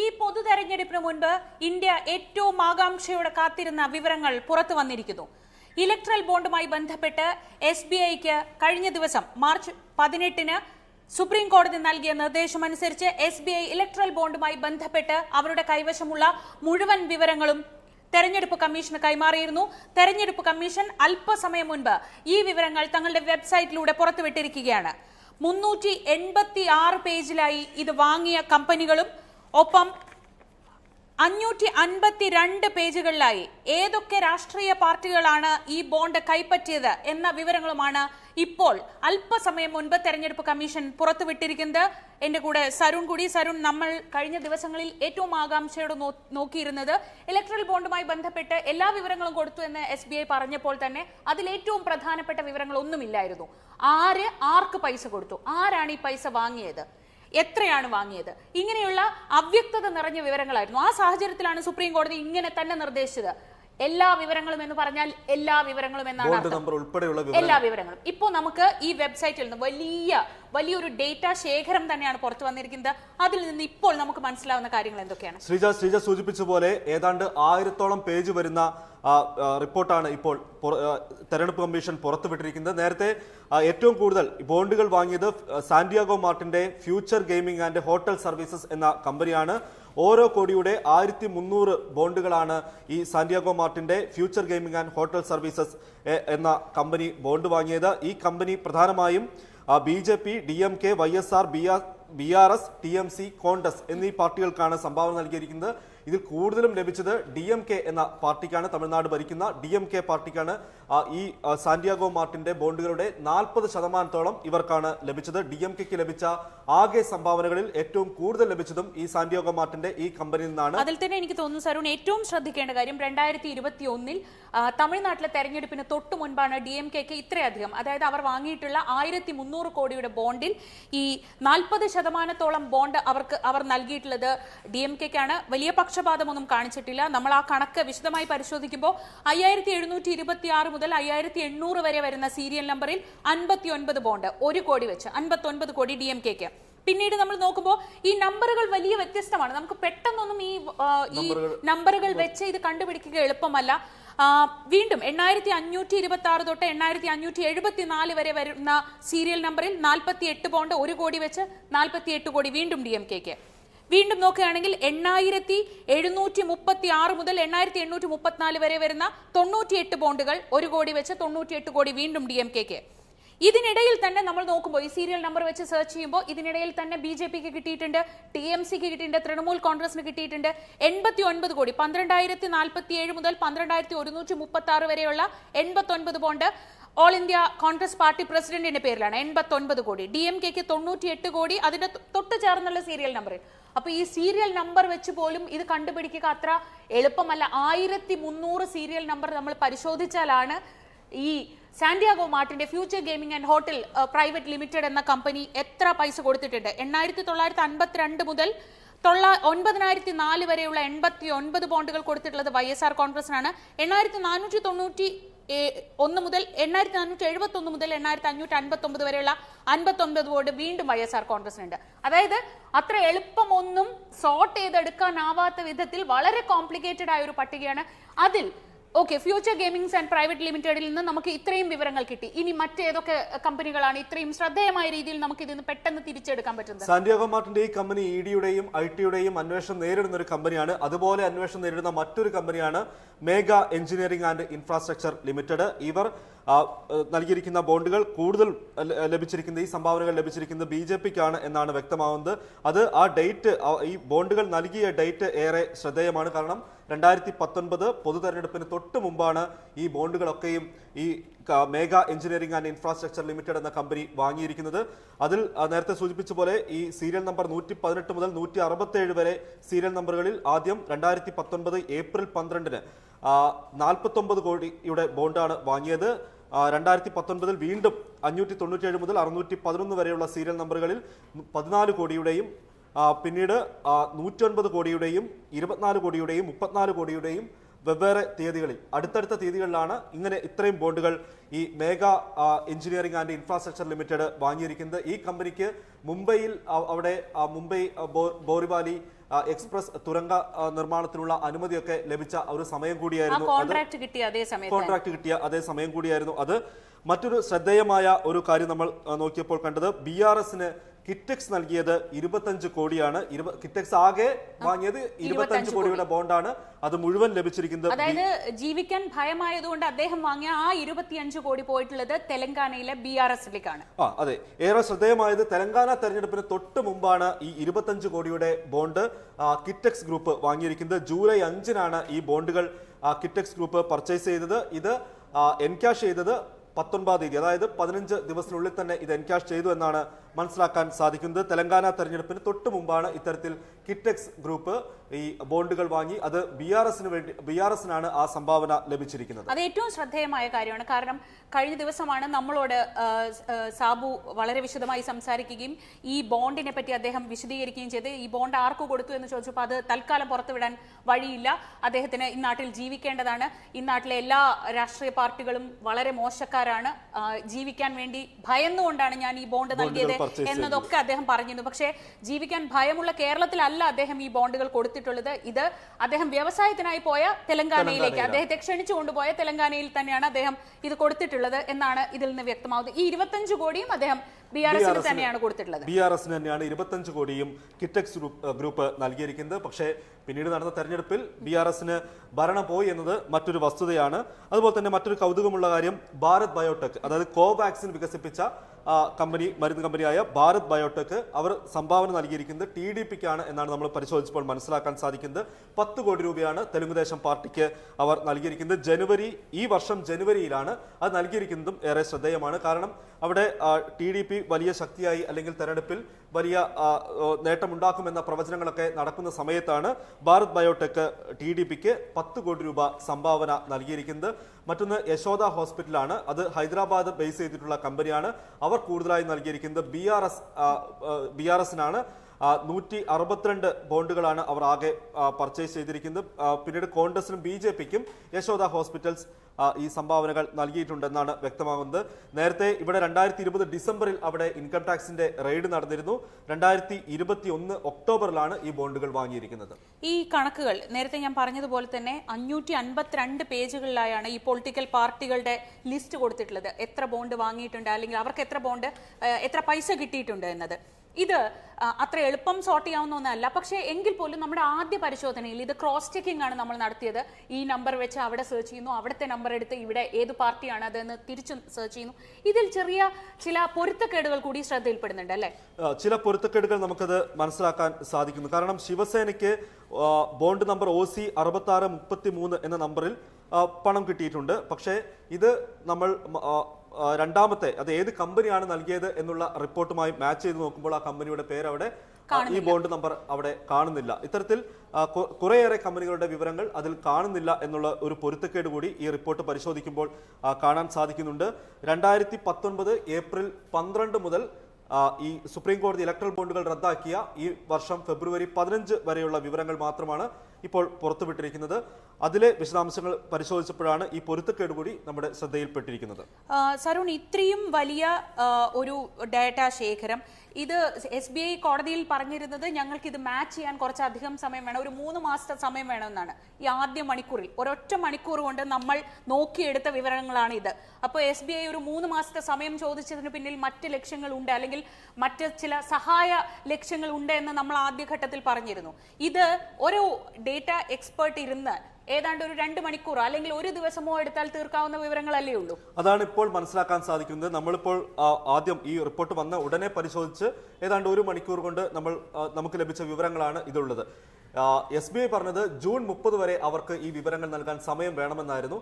ഈ പൊതു തെരഞ്ഞെടുപ്പിന് മുൻപ് ഇന്ത്യ ഏറ്റവും ആകാംക്ഷയോടെ കാത്തിരുന്ന വിവരങ്ങൾ പുറത്തു വന്നിരിക്കുന്നു. ഇലക്ട്രൽ ബോണ്ടുമായി ബന്ധപ്പെട്ട് എസ് ബി ഐക്ക് കഴിഞ്ഞ ദിവസം മാർച്ച് പതിനെട്ടിന് സുപ്രീം കോടതി നൽകിയ നിർദ്ദേശമനുസരിച്ച് എസ് ബി ഐ ഇലക്ട്രൽ ബോണ്ടുമായി ബന്ധപ്പെട്ട് അവരുടെ കൈവശമുള്ള മുഴുവൻ വിവരങ്ങളും തെരഞ്ഞെടുപ്പ് കമ്മീഷന് കൈമാറിയിരുന്നു. തെരഞ്ഞെടുപ്പ് കമ്മീഷൻ അല്പസമയം മുൻപ് ഈ വിവരങ്ങൾ തങ്ങളുടെ വെബ്സൈറ്റിലൂടെ പുറത്തുവിട്ടിരിക്കുകയാണ്. മുന്നൂറ്റി എൺപത്തി ആറ് പേജിലായി ഇത് വാങ്ങിയ കമ്പനികളും ഒപ്പം അഞ്ഞൂറ്റി അൻപത്തി രണ്ട് പേജുകളിലായി ഏതൊക്കെ രാഷ്ട്രീയ പാർട്ടികളാണ് ഈ ബോണ്ട് കൈപ്പറ്റിയത് എന്ന വിവരങ്ങളുമാണ് ഇപ്പോൾ അല്പസമയം മുൻപ് തെരഞ്ഞെടുപ്പ് കമ്മീഷൻ പുറത്തുവിട്ടിരിക്കുന്നത്. എന്റെ കൂടെ സരുൺ കൂടി. സരുൺ നമ്മൾ കഴിഞ്ഞ ദിവസങ്ങളിൽ ഏറ്റവും ആകാംക്ഷയോട് നോക്കിയിരുന്നത് ഇലക്ട്രൽ ബോണ്ടുമായി ബന്ധപ്പെട്ട് എല്ലാ വിവരങ്ങളും കൊടുത്തു എന്ന് എസ് ബി ഐ പറഞ്ഞപ്പോൾ തന്നെ അതിൽ ഏറ്റവും പ്രധാനപ്പെട്ട വിവരങ്ങളൊന്നുമില്ലായിരുന്നു. ആര് ആർക്ക് പൈസ കൊടുത്തു? ആരാണ് ഈ പൈസ വാങ്ങിയത്? എത്രയാണ് വാങ്ങിയത്? ഇങ്ങനെയുള്ള അവ്യക്തത നിറഞ്ഞ വിവരങ്ങളായിരുന്നു. ആ സാഹചര്യത്തിലാണ് സുപ്രീം കോടതി ഇങ്ങനെ തന്നെ നിർദ്ദേശിച്ചത്. എല്ലാ വിവരങ്ങളും എന്ന് പറഞ്ഞാൽ എല്ലാ വിവരങ്ങളും എന്നാണ് എല്ലാ വിവരങ്ങളും. ഇപ്പോൾ നമുക്ക് ഈ വെബ്സൈറ്റിൽ നിന്ന് വലിയ വലിയൊരു ഡേറ്റ ശേഖരം തന്നെയാണ് പുറത്തു വന്നിരിക്കുന്നത്. അതിൽ നിന്ന് ഇപ്പോൾ നമുക്ക് മനസ്സിലാവുന്ന കാര്യങ്ങൾ എന്തൊക്കെയാണ്? ശ്രീജ ശ്രീജ സൂചിപ്പിച്ച പോലെ ഏതാണ്ട് ആയിരത്തോളം പേജ് വരുന്ന റിപ്പോർട്ടാണ് ഇപ്പോൾ തെരഞ്ഞെടുപ്പ് കമ്മീഷൻ പുറത്തുവിട്ടിരിക്കുന്നത് നേരത്തെ ഏറ്റവും കൂടുതൽ ബോണ്ടുകൾ വാങ്ങിയത് Santiago മാർട്ടിന്റെ future gaming and hotel services എന്ന കമ്പനിയാണ് ഓരോ കോടിയുടെ ആയിരത്തി മുന്നൂറ് ബോണ്ടുകളാണ് ഈ Santiago മാർട്ടിന്റെ future gaming and hotel services എന്ന കമ്പനി ബോണ്ട് വാങ്ങിയത്. ഈ കമ്പനി പ്രധാനമായും B J P D M K Y S R B R B R S T M C Congress എന്നീ പാർട്ടികൾക്കാണ് സംഭാവന നൽകിയിരിക്കുന്നത്. ഇതിൽ കൂടുതലും ലഭിച്ചത് ഡി എം കെ എന്ന പാർട്ടിക്കാണ്. തമിഴ്നാട് ഭരിക്കുന്ന ഡി എം കെ പാർട്ടിക്കാണ് ഈ സാന്റിയാഗോ മാർട്ടിന്റെ ബോണ്ടുകളുടെ നാൽപ്പത് ശതമാനത്തോളം ഇവർക്കാണ് ലഭിച്ചത്. ഡി എം കെക്ക് ലഭിച്ച ആകെ സംഭാവനകളിൽ ഏറ്റവും കൂടുതൽ ലഭിച്ചതും ഈ സാന്റിയാഗോ മാർട്ടിന്റെ ഈ കമ്പനിയിൽ നിന്നാണ്. അതിൽ തന്നെ എനിക്ക് തോന്നുന്നു സരുൺ ഏറ്റവും ശ്രദ്ധിക്കേണ്ട കാര്യം രണ്ടായിരത്തി ഇരുപത്തി ഒന്നിൽ തമിഴ്നാട്ടിലെ തെരഞ്ഞെടുപ്പിന് തൊട്ടു മുൻപാണ് ഡി എം കെക്ക് ഇത്രയധികം അതായത് അവർ വാങ്ങിയിട്ടുള്ള ആയിരത്തി മുന്നൂറ് കോടിയുടെ ബോണ്ടിൽ ഈ നാൽപ്പത് ശതമാനത്തോളം ബോണ്ട് അവർക്ക് അവർ നൽകിയിട്ടുള്ളത് ഡി എം കെക്കാണ് വലിയ പക്ഷപാതമൊന്നും കാണിച്ചിട്ടില്ല. നമ്മൾ ആ കണക്ക് വിശദമായി പരിശോധിക്കുമ്പോൾ അയ്യായിരത്തി എഴുന്നൂറ്റി ഇരുപത്തി ആറ് മുതൽ അയ്യായിരത്തി എണ്ണൂറ് വരെ വരുന്ന സീരിയൽ നമ്പറിൽ അൻപത്തി ഒൻപത് ബോണ്ട് ഒരു കോടി വെച്ച് അൻപത്തി ഒൻപത് കോടി ഡി എം കെക്ക് പിന്നീട് നമ്മൾ നോക്കുമ്പോൾ ഈ നമ്പറുകൾ വലിയ വ്യത്യസ്തമാണ്. നമുക്ക് പെട്ടെന്നൊന്നും ഈ ഈ നമ്പറുകൾ- വെച്ച് ഇത് കണ്ടുപിടിക്കുക എളുപ്പമല്ല. വീണ്ടും എണ്ണായിരത്തി അഞ്ഞൂറ്റി ഇരുപത്തി ആറ് തൊട്ട് എണ്ണായിരത്തി അഞ്ഞൂറ്റി എഴുപത്തി നാല് വരെ വരുന്ന സീരിയൽ നമ്പറിൽ നാൽപ്പത്തി എട്ട് പോണ്ട് ഒരു കോടി വെച്ച് നാൽപ്പത്തി എട്ട് കോടി വീണ്ടും ഡി എം കെക്ക് വീണ്ടും നോക്കുകയാണെങ്കിൽ എണ്ണായിരത്തി എഴുന്നൂറ്റി മുപ്പത്തി ആറ് മുതൽ എണ്ണായിരത്തി എണ്ണൂറ്റി മുപ്പത്തിനാല് വരെ വരുന്ന തൊണ്ണൂറ്റിയെട്ട് ബോണ്ടുകൾ ഒരു കോടി വെച്ച് തൊണ്ണൂറ്റിയെട്ട് കോടി വീണ്ടും ഡി എം കെക്ക്. ഇതിനിടയിൽ തന്നെ നമ്മൾ നോക്കുമ്പോൾ ഈ സീരിയൽ നമ്പർ വെച്ച് സെർച്ച് ചെയ്യുമ്പോൾ ഇതിനിടയിൽ തന്നെ ബി ജെ പിക്ക് കിട്ടിയിട്ടുണ്ട് ടി എം സിക്ക് കിട്ടിയിട്ടുണ്ട് തൃണമൂൽ കോൺഗ്രസിന് കിട്ടിയിട്ടുണ്ട് എൺപത്തി ഒൻപത് കോടി. പന്ത്രണ്ടായിരത്തി നാൽപ്പത്തി ഏഴ് മുതൽ പന്ത്രണ്ടായിരത്തി ഒരുന്നൂറ്റി മുപ്പത്തി ആറ് വരെയുള്ള എൺപത്തി ഒൻപത് bond all India Congress party പ്രസിഡന്റിന്റെ പേരിലാണ് എൺപത്തി ഒൻപത് കോടി. ഡി എം കെക്ക് തൊണ്ണൂറ്റി എട്ട് കോടി. അതിന്റെ തൊട്ട് ചേർന്നുള്ള സീരിയൽ നമ്പർ അപ്പൊ ഈ സീരിയൽ നമ്പർ വെച്ച് പോലും ഇത് കണ്ടുപിടിക്കുക അത്ര എളുപ്പമല്ല. ആയിരത്തി മുന്നൂറ് സീരിയൽ നമ്പർ നമ്മൾ പരിശോധിച്ചാലാണ് ഈ Santiago മാർട്ടിന്റെ future gaming and hotel private limited എന്ന കമ്പനി എത്ര പൈസ കൊടുത്തിട്ടുണ്ട്. എണ്ണായിരത്തി തൊള്ളായിരത്തി അൻപത്തിരണ്ട് മുതൽ തൊള്ള ഒൻപതിനായിരത്തി നാല് വരെയുള്ള എൺപത്തി ഒൻപത് ബോണ്ടുകൾ കൊടുത്തിട്ടുള്ളത് വൈ എസ് ആർ കോൺഗ്രസിനാണ്. എണ്ണായിരത്തി നാനൂറ്റി തൊണ്ണൂറ്റി ഒന്ന് മുതൽ എണ്ണായിരത്തി നാനൂറ്റി എഴുപത്തി ഒന്ന് മുതൽ എണ്ണായിരത്തി അഞ്ഞൂറ്റി അൻപത്തി ഒമ്പത് വരെയുള്ള അൻപത്തി ഒമ്പത് ബോർഡ് വീണ്ടും വൈ എസ് ആർ കോൺഗ്രസിനുണ്ട്. അതായത് അത്ര എളുപ്പമൊന്നും സോർട്ട് ചെയ്തെടുക്കാനാവാത്ത വിധത്തിൽ വളരെ കോംപ്ലിക്കേറ്റഡ് ആയ ഒരു പട്ടികയാണ്. അതിൽ okay future gamings and private ലിമിറ്റഡിൽ നിന്ന് നമുക്ക് ഇത്രയും വിവരങ്ങൾ കിട്ടി. ഇനി മറ്റേതൊക്കെ കമ്പനികളാണ് ഇത്രയും ശ്രദ്ധേയമായ രീതിയിൽ നമുക്ക് ഇതിന് പെട്ടെന്ന് തിരിച്ചെടുക്കാൻ പറ്റുന്നത്? സാന്റിയാഗോ മാർട്ടിന്റെ ഈ കമ്പനി ഇ ഡിയുടെയും ഐ ടിയുടെയും അന്വേഷണം നേരിടുന്ന ഒരു കമ്പനിയാണ്. അതുപോലെ അന്വേഷണം നേരിടുന്ന മറ്റൊരു കമ്പനിയാണ് Megha engineering and infrastructure limited ഇവർ നൽകിയിരിക്കുന്ന ബോണ്ടുകൾ കൂടുതൽ ലഭിച്ചിരിക്കുന്ന ഈ സംഭാവനകൾ ലഭിച്ചിരിക്കുന്നത് ബി ജെ പിക്കാണ് എന്നാണ് വ്യക്തമാവുന്നത്. അത് ആ ഡേറ്റ് ഈ ബോണ്ടുകൾ നൽകിയ ഡേറ്റ് ഏറെ ശ്രദ്ധേയമാണ്. കാരണം രണ്ടായിരത്തി പത്തൊൻപത് പൊതു തെരഞ്ഞെടുപ്പിന് തൊട്ട് മുമ്പാണ് ഈ ബോണ്ടുകളൊക്കെയും ഈ Megha engineering and infrastructure limited എന്ന കമ്പനി വാങ്ങിയിരിക്കുന്നത്. അതിൽ നേരത്തെ സൂചിപ്പിച്ച പോലെ ഈ സീരിയൽ നമ്പർ നൂറ്റി പതിനെട്ട് മുതൽ നൂറ്റി അറുപത്തേഴ് വരെ സീരിയൽ നമ്പറുകളിൽ ആദ്യം രണ്ടായിരത്തി പത്തൊൻപത് ഏപ്രിൽ പന്ത്രണ്ടിന് നാൽപ്പത്തൊമ്പത് കോടിയുടെ ബോണ്ടാണ് വാങ്ങിയത്. രണ്ടായിരത്തി പത്തൊൻപതിൽ വീണ്ടും അഞ്ഞൂറ്റി തൊണ്ണൂറ്റേഴ് മുതൽ അറുന്നൂറ്റി പതിനൊന്ന് വരെയുള്ള സീരിയൽ നമ്പറുകളിൽ പതിനാല് കോടിയുടെയും പിന്നീട് നൂറ്റൊൻപത് കോടിയുടെയും ഇരുപത്തിനാല് കോടിയുടെയും മുപ്പത്തിനാല് കോടിയുടെയും വെവ്വേറെ തീയതികളിൽ അടുത്തടുത്ത തീയതികളിലാണ് ഇങ്ങനെ ഇത്രയും ബോണ്ടുകൾ ഈ Megha engineering and infrastructure limited വാങ്ങിയിരിക്കുന്നത്. ഈ കമ്പനിക്ക് മുംബൈയിൽ അവിടെ മുംബൈ ബോറിവാലി എക്സ്പ്രസ് തുരങ്ക നിർമ്മാണത്തിനുള്ള അനുമതിയൊക്കെ ലഭിച്ച ഒരു സമയം കൂടിയായിരുന്നു. കോൺട്രാക്ട് കിട്ടിയ അതേ കോൺട്രാക്ട് കിട്ടിയ അതേ സമയം കൂടിയായിരുന്നു. അത് മറ്റൊരു ശ്രദ്ധേയമായ ഒരു കാര്യം നമ്മൾ നോക്കിയപ്പോൾ കണ്ടത്. ബി ആർ എസിന് കിറ്റക്സ് നൽകിയത് ഇരുപത്തഞ്ച് കോടിയാണ്. കിറ്റക്സ് ആകെ വാങ്ങിയത് ഇരുപത്തഞ്ച് കോടിയുടെ ബോണ്ടാണ്. അത് മുഴുവൻ ലഭിച്ചിരിക്കുന്നത് അതായത് ജീവിക്കാൻ ഭയമായതുകൊണ്ട് അദ്ദേഹം വാങ്ങിയ ആ ഇരുപത്തിയഞ്ച് കോടി പോയിട്ടുള്ളത് തെലങ്കാനയിലെ ബി ആർ എസിലേക്കാണ്. ആ അതെ. ഏറെ ശ്രദ്ധേയമായത് തെലങ്കാന തെരഞ്ഞെടുപ്പിന് തൊട്ട് മുമ്പാണ് ഈ ഇരുപത്തഞ്ച് കോടിയുടെ ബോണ്ട് കിറ്റക്സ് ഗ്രൂപ്പ് വാങ്ങിയിരിക്കുന്നത്. ജൂലൈ അഞ്ചിനാണ് ഈ ബോണ്ടുകൾ കിറ്റക്സ് ഗ്രൂപ്പ് പർച്ചേസ് ചെയ്തത്. ഇത് എൻക്യാഷ് ചെയ്തത് പത്തൊൻപതാം തീയതി അതായത് പതിനഞ്ച് ദിവസത്തിനുള്ളിൽ തന്നെ ഇത് എൻക്യാഷ് ചെയ്തു എന്നാണ് മനസ്സിലാക്കാൻ സാധിക്കുന്നത്. തെലങ്കാന തെരഞ്ഞെടുപ്പിന് തൊട്ട് മുമ്പാണ് ഇത്തരത്തിൽ കിറ്റക്സ് ഗ്രൂപ്പ് ഈ ബോണ്ടുകൾ വാങ്ങി അത് ബി ആർ എസിന് വേണ്ടി ബി ആർ എസിനാണ് ആ സംഭാവന ലഭിച്ചിരിക്കുന്നത്. അത് ഏറ്റവും ശ്രദ്ധേയമായ കാര്യമാണ്. കാരണം കഴിഞ്ഞ ദിവസമാണ് നമ്മളോട് സാബു വളരെ വിശദമായി സംസാരിക്കുകയും ഈ ബോണ്ടിനെ പറ്റി അദ്ദേഹം വിശദീകരിക്കുകയും ചെയ്ത് ഈ ബോണ്ട് ആർക്ക് കൊടുത്തു എന്ന് ചോദിച്ചപ്പോൾ അത് തൽക്കാലം പുറത്തുവിടാൻ വഴിയില്ല. അദ്ദേഹത്തിന് ഈ നാട്ടിൽ ജീവിക്കേണ്ടതാണ്. ഈ നാട്ടിലെ എല്ലാ രാഷ്ട്രീയ പാർട്ടികളും വളരെ മോശക്കാരാണ്. ജീവിക്കാൻ വേണ്ടി ഭയന്നുകൊണ്ടാണ് ഞാൻ ഈ ബോണ്ട് നൽകിയത്. എന്നതൊക്കെ അദ്ദേഹം പറഞ്ഞിരുന്നു. പക്ഷേ ജീവിക്കാൻ ഭയമുള്ള കേരളത്തിലല്ല അദ്ദേഹം ഈ ബോണ്ടുകൾ കൊടുത്തിട്ടുള്ളത്. ഇത് അദ്ദേഹം വ്യവസായത്തിനായി പോയ തെലങ്കാനയിലേക്ക് അദ്ദേഹത്തെ ക്ഷണിച്ചു കൊണ്ടുപോയ തെലങ്കാനയിൽ തന്നെയാണ് അദ്ദേഹം ഇത് കൊടുത്തിട്ടുള്ളത് എന്നാണ് ഇതിൽ നിന്ന് വ്യക്തമാവുന്നത്. ഈ ഇരുപത്തഞ്ച് കോടിയും അദ്ദേഹം ബി ആർ എസിന് തന്നെയാണ് കൊടുത്തിട്ടുള്ളത്. ബി ആർ എസിന് തന്നെയാണ് ഇരുപത്തഞ്ച് കോടിയും കിറ്റക്സ് ഗ്രൂപ്പ് ഗ്രൂപ്പ് നൽകിയിരിക്കുന്നത്. പക്ഷേ പിന്നീട് നടന്ന തെരഞ്ഞെടുപ്പിൽ ബി ആർ എസിന് ഭരണം പോയി എന്നത് മറ്റൊരു വസ്തുതയാണ്. അതുപോലെ തന്നെ മറ്റൊരു കൗതുകമുള്ള കാര്യം ഭാരത് ബയോടെക് അതായത് കോവാക്സിൻ വികസിപ്പിച്ച കമ്പനി മരുന്ന് കമ്പനിയായ ഭാരത് ബയോടെക് അവർ സംഭാവന നൽകിയിരിക്കുന്നത് ടി ഡി പിക്കാണ് എന്നാണ് നമ്മൾ പരിശോധിച്ചപ്പോൾ മനസ്സിലാക്കാൻ സാധിക്കുന്നത്. പത്ത് കോടി രൂപയാണ് തെലുങ്കുദേശം പാർട്ടിക്ക് അവർ നൽകിയിരിക്കുന്നത്. ജനുവരി ഈ വർഷം ജനുവരിയിലാണ് അത് നൽകിയിരിക്കുന്നതും ഏറെ ശ്രദ്ധേയമാണ്. കാരണം അവിടെ ടി ഡി പി വലിയ ശക്തിയായി അല്ലെങ്കിൽ തെരഞ്ഞെടുപ്പിൽ വലിയ നേട്ടമുണ്ടാക്കുമെന്ന പ്രവചനങ്ങളൊക്കെ നടക്കുന്ന സമയത്താണ് ഭാരത് ബയോടെക് ടി ഡി പിക്ക് പത്ത് കോടി രൂപ സംഭാവന നൽകിയിരിക്കുന്നത്. മറ്റൊന്ന് യശോദ ഹോസ്പിറ്റലാണ്. അത് ഹൈദരാബാദ് ബേസ് ചെയ്തിട്ടുള്ള കമ്പനിയാണ്. അവർ കൂടുതലായി നൽകിയിരിക്കുന്നത് B R S B R എസിനാണ്. നൂറ്റി അറുപത്തിരണ്ട് ബോണ്ടുകളാണ് അവർ ആകെ പർച്ചേസ് ചെയ്തിരിക്കുന്നത്. പിന്നീട് കോൺഗ്രസിനും ബി ജെ പിക്കും യശോദ ഹോസ്പിറ്റൽസ് ഈ സംഭാവനകൾ നൽകിയിട്ടുണ്ടെന്നാണ് വ്യക്തമാകുന്നത്. നേരത്തെ ഇവിടെ രണ്ടായിരത്തി ഇരുപത് ഡിസംബറിൽ അവിടെ ഇൻകം ടാക്സിന്റെ റെയ്ഡ് നടന്നിരുന്നു. രണ്ടായിരത്തി ഇരുപത്തി ഒന്ന് ഒക്ടോബറിലാണ് ഈ ബോണ്ടുകൾ വാങ്ങിയിരിക്കുന്നത്. ഈ കണക്കുകൾ നേരത്തെ ഞാൻ പറഞ്ഞതുപോലെ തന്നെ അഞ്ഞൂറ്റി അൻപത്തിരണ്ട് പേജുകളിലായാണ് ഈ പൊളിറ്റിക്കൽ പാർട്ടികളുടെ ലിസ്റ്റ് കൊടുത്തിട്ടുള്ളത്. എത്ര ബോണ്ട് വാങ്ങിയിട്ടുണ്ട് അല്ലെങ്കിൽ അവർക്ക് എത്ര ബോണ്ട് എത്ര പൈസ കിട്ടിയിട്ടുണ്ട് എന്നത്. ഇത് അത്ര എളുപ്പം സോർട്ട് ചെയ്യാവുന്ന ഒന്നല്ല. പക്ഷേ എങ്കിൽ പോലും നമ്മുടെ ആദ്യ പരിശോധനയിൽ ഇത് ക്രോസ് ചെക്കിംഗ് ആണ് നമ്മൾ നടത്തിയത്. ഈ നമ്പർ വെച്ച് അവിടെ സെർച്ച് ചെയ്യുന്നു അവിടുത്തെ നമ്പർ എടുത്ത് ഇവിടെ ഏത് പാർട്ടിയാണ് അതെന്ന് തിരിച്ചു സെർച്ച് ചെയ്യുന്നു. ഇതിൽ ചെറിയ ചില പൊരുത്തക്കേടുകൾ കൂടി ശ്രദ്ധയിൽപ്പെടുന്നുണ്ട് അല്ലേ? ചില പൊരുത്തക്കേടുകൾ നമുക്കത് മനസ്സിലാക്കാൻ സാധിക്കുന്നു. കാരണം ശിവസേനയ്ക്ക് ബോണ്ട് നമ്പർ ഒ സി അറുപത്തി ആറ് മുപ്പത്തി മൂന്ന് എന്ന നമ്പറിൽ പണം കിട്ടിയിട്ടുണ്ട്. പക്ഷേ ഇത് നമ്മൾ രണ്ടാമത്തെ അത് ഏത് കമ്പനിയാണ് നൽകിയത് എന്നുള്ള റിപ്പോർട്ടുമായി മാച്ച് ചെയ്ത് നോക്കുമ്പോൾ ആ കമ്പനിയുടെ പേര് അവിടെ ഈ ബോണ്ട് നമ്പർ അവിടെ കാണുന്നില്ല. ഇത്തരത്തിൽ കുറേയേറെ കമ്പനികളുടെ വിവരങ്ങൾ അതിൽ കാണുന്നില്ല എന്നുള്ള ഒരു പൊരുത്തക്കേട് കൂടി ഈ റിപ്പോർട്ട് പരിശോധിക്കുമ്പോൾ കാണാൻ സാധിക്കുന്നുണ്ട്. രണ്ടായിരത്തി പത്തൊൻപത് ഏപ്രിൽ പന്ത്രണ്ട് മുതൽ ഈ സുപ്രീം കോടതി ഇലക്ട്രൽ ബോണ്ടുകൾ റദ്ദാക്കിയ ഈ വർഷം ഫെബ്രുവരി പതിനഞ്ച് വരെയുള്ള വിവരങ്ങൾ മാത്രമാണ് ഇപ്പോൾ പുറത്തുവിട്ടിരിക്കുന്നത്. അതിലെ വിശദാംശങ്ങൾ പരിശോധിച്ചപ്പോഴാണ് ഈ പൊരുത്തക്കേട് കൂടി നമ്മുടെ ശ്രദ്ധയിൽപ്പെട്ടിരിക്കുന്നത്. സരുൺ ഇത്രയും വലിയ ഒരു ഡാറ്റ ശേഖരം ഇത് എസ് ബി ഐ കോടതിയിൽ പറഞ്ഞിരുന്നത് ഞങ്ങൾക്ക് ഇത് മാച്ച് ചെയ്യാൻ കുറച്ചധികം സമയം വേണം ഒരു മൂന്ന് മാസത്തെ സമയം വേണമെന്നാണ്. ഈ ആദ്യ മണിക്കൂറിൽ ഒരൊറ്റ മണിക്കൂർ കൊണ്ട് നമ്മൾ നോക്കിയെടുത്ത വിവരങ്ങളാണ് ഇത്. അപ്പോൾ എസ് ബി ഐ ഒരു മൂന്ന് മാസത്തെ സമയം ചോദിച്ചതിന് പിന്നിൽ മറ്റ് ലക്ഷ്യങ്ങളുണ്ട് അല്ലെങ്കിൽ മറ്റ് ചില സഹായ ലക്ഷ്യങ്ങൾ ഉണ്ട് എന്ന് നമ്മൾ ആദ്യഘട്ടത്തിൽ പറഞ്ഞിരുന്നു. ഇത് ഒരു ഡേറ്റ എക്സ്പേർട്ട് ഇരുന്ന് ഏതാണ്ട് ഒരു രണ്ട് മണിക്കൂർ അല്ലെങ്കിൽ ഒരു ദിവസമോ എടുത്താൽ തീർക്കാവുന്ന വിവരങ്ങളല്ലേ ഉള്ളൂ. അതാണ് ഇപ്പോൾ മനസ്സിലാക്കാൻ സാധിക്കുന്നത്. നമ്മളിപ്പോൾ ആദ്യം ഈ റിപ്പോർട്ട് വന്ന ഉടനെ പരിശോധിച്ച് ഏതാണ്ട് ഒരു മണിക്കൂർ കൊണ്ട് നമ്മൾ നമുക്ക് ലഭിച്ച വിവരങ്ങളാണ് ഇതുള്ളത്. എസ് ബി ഐ പറഞ്ഞത് ജൂൺ മുപ്പത് വരെ അവർക്ക് ഈ വിവരങ്ങൾ നൽകാൻ സമയം വേണമെന്നായിരുന്നു.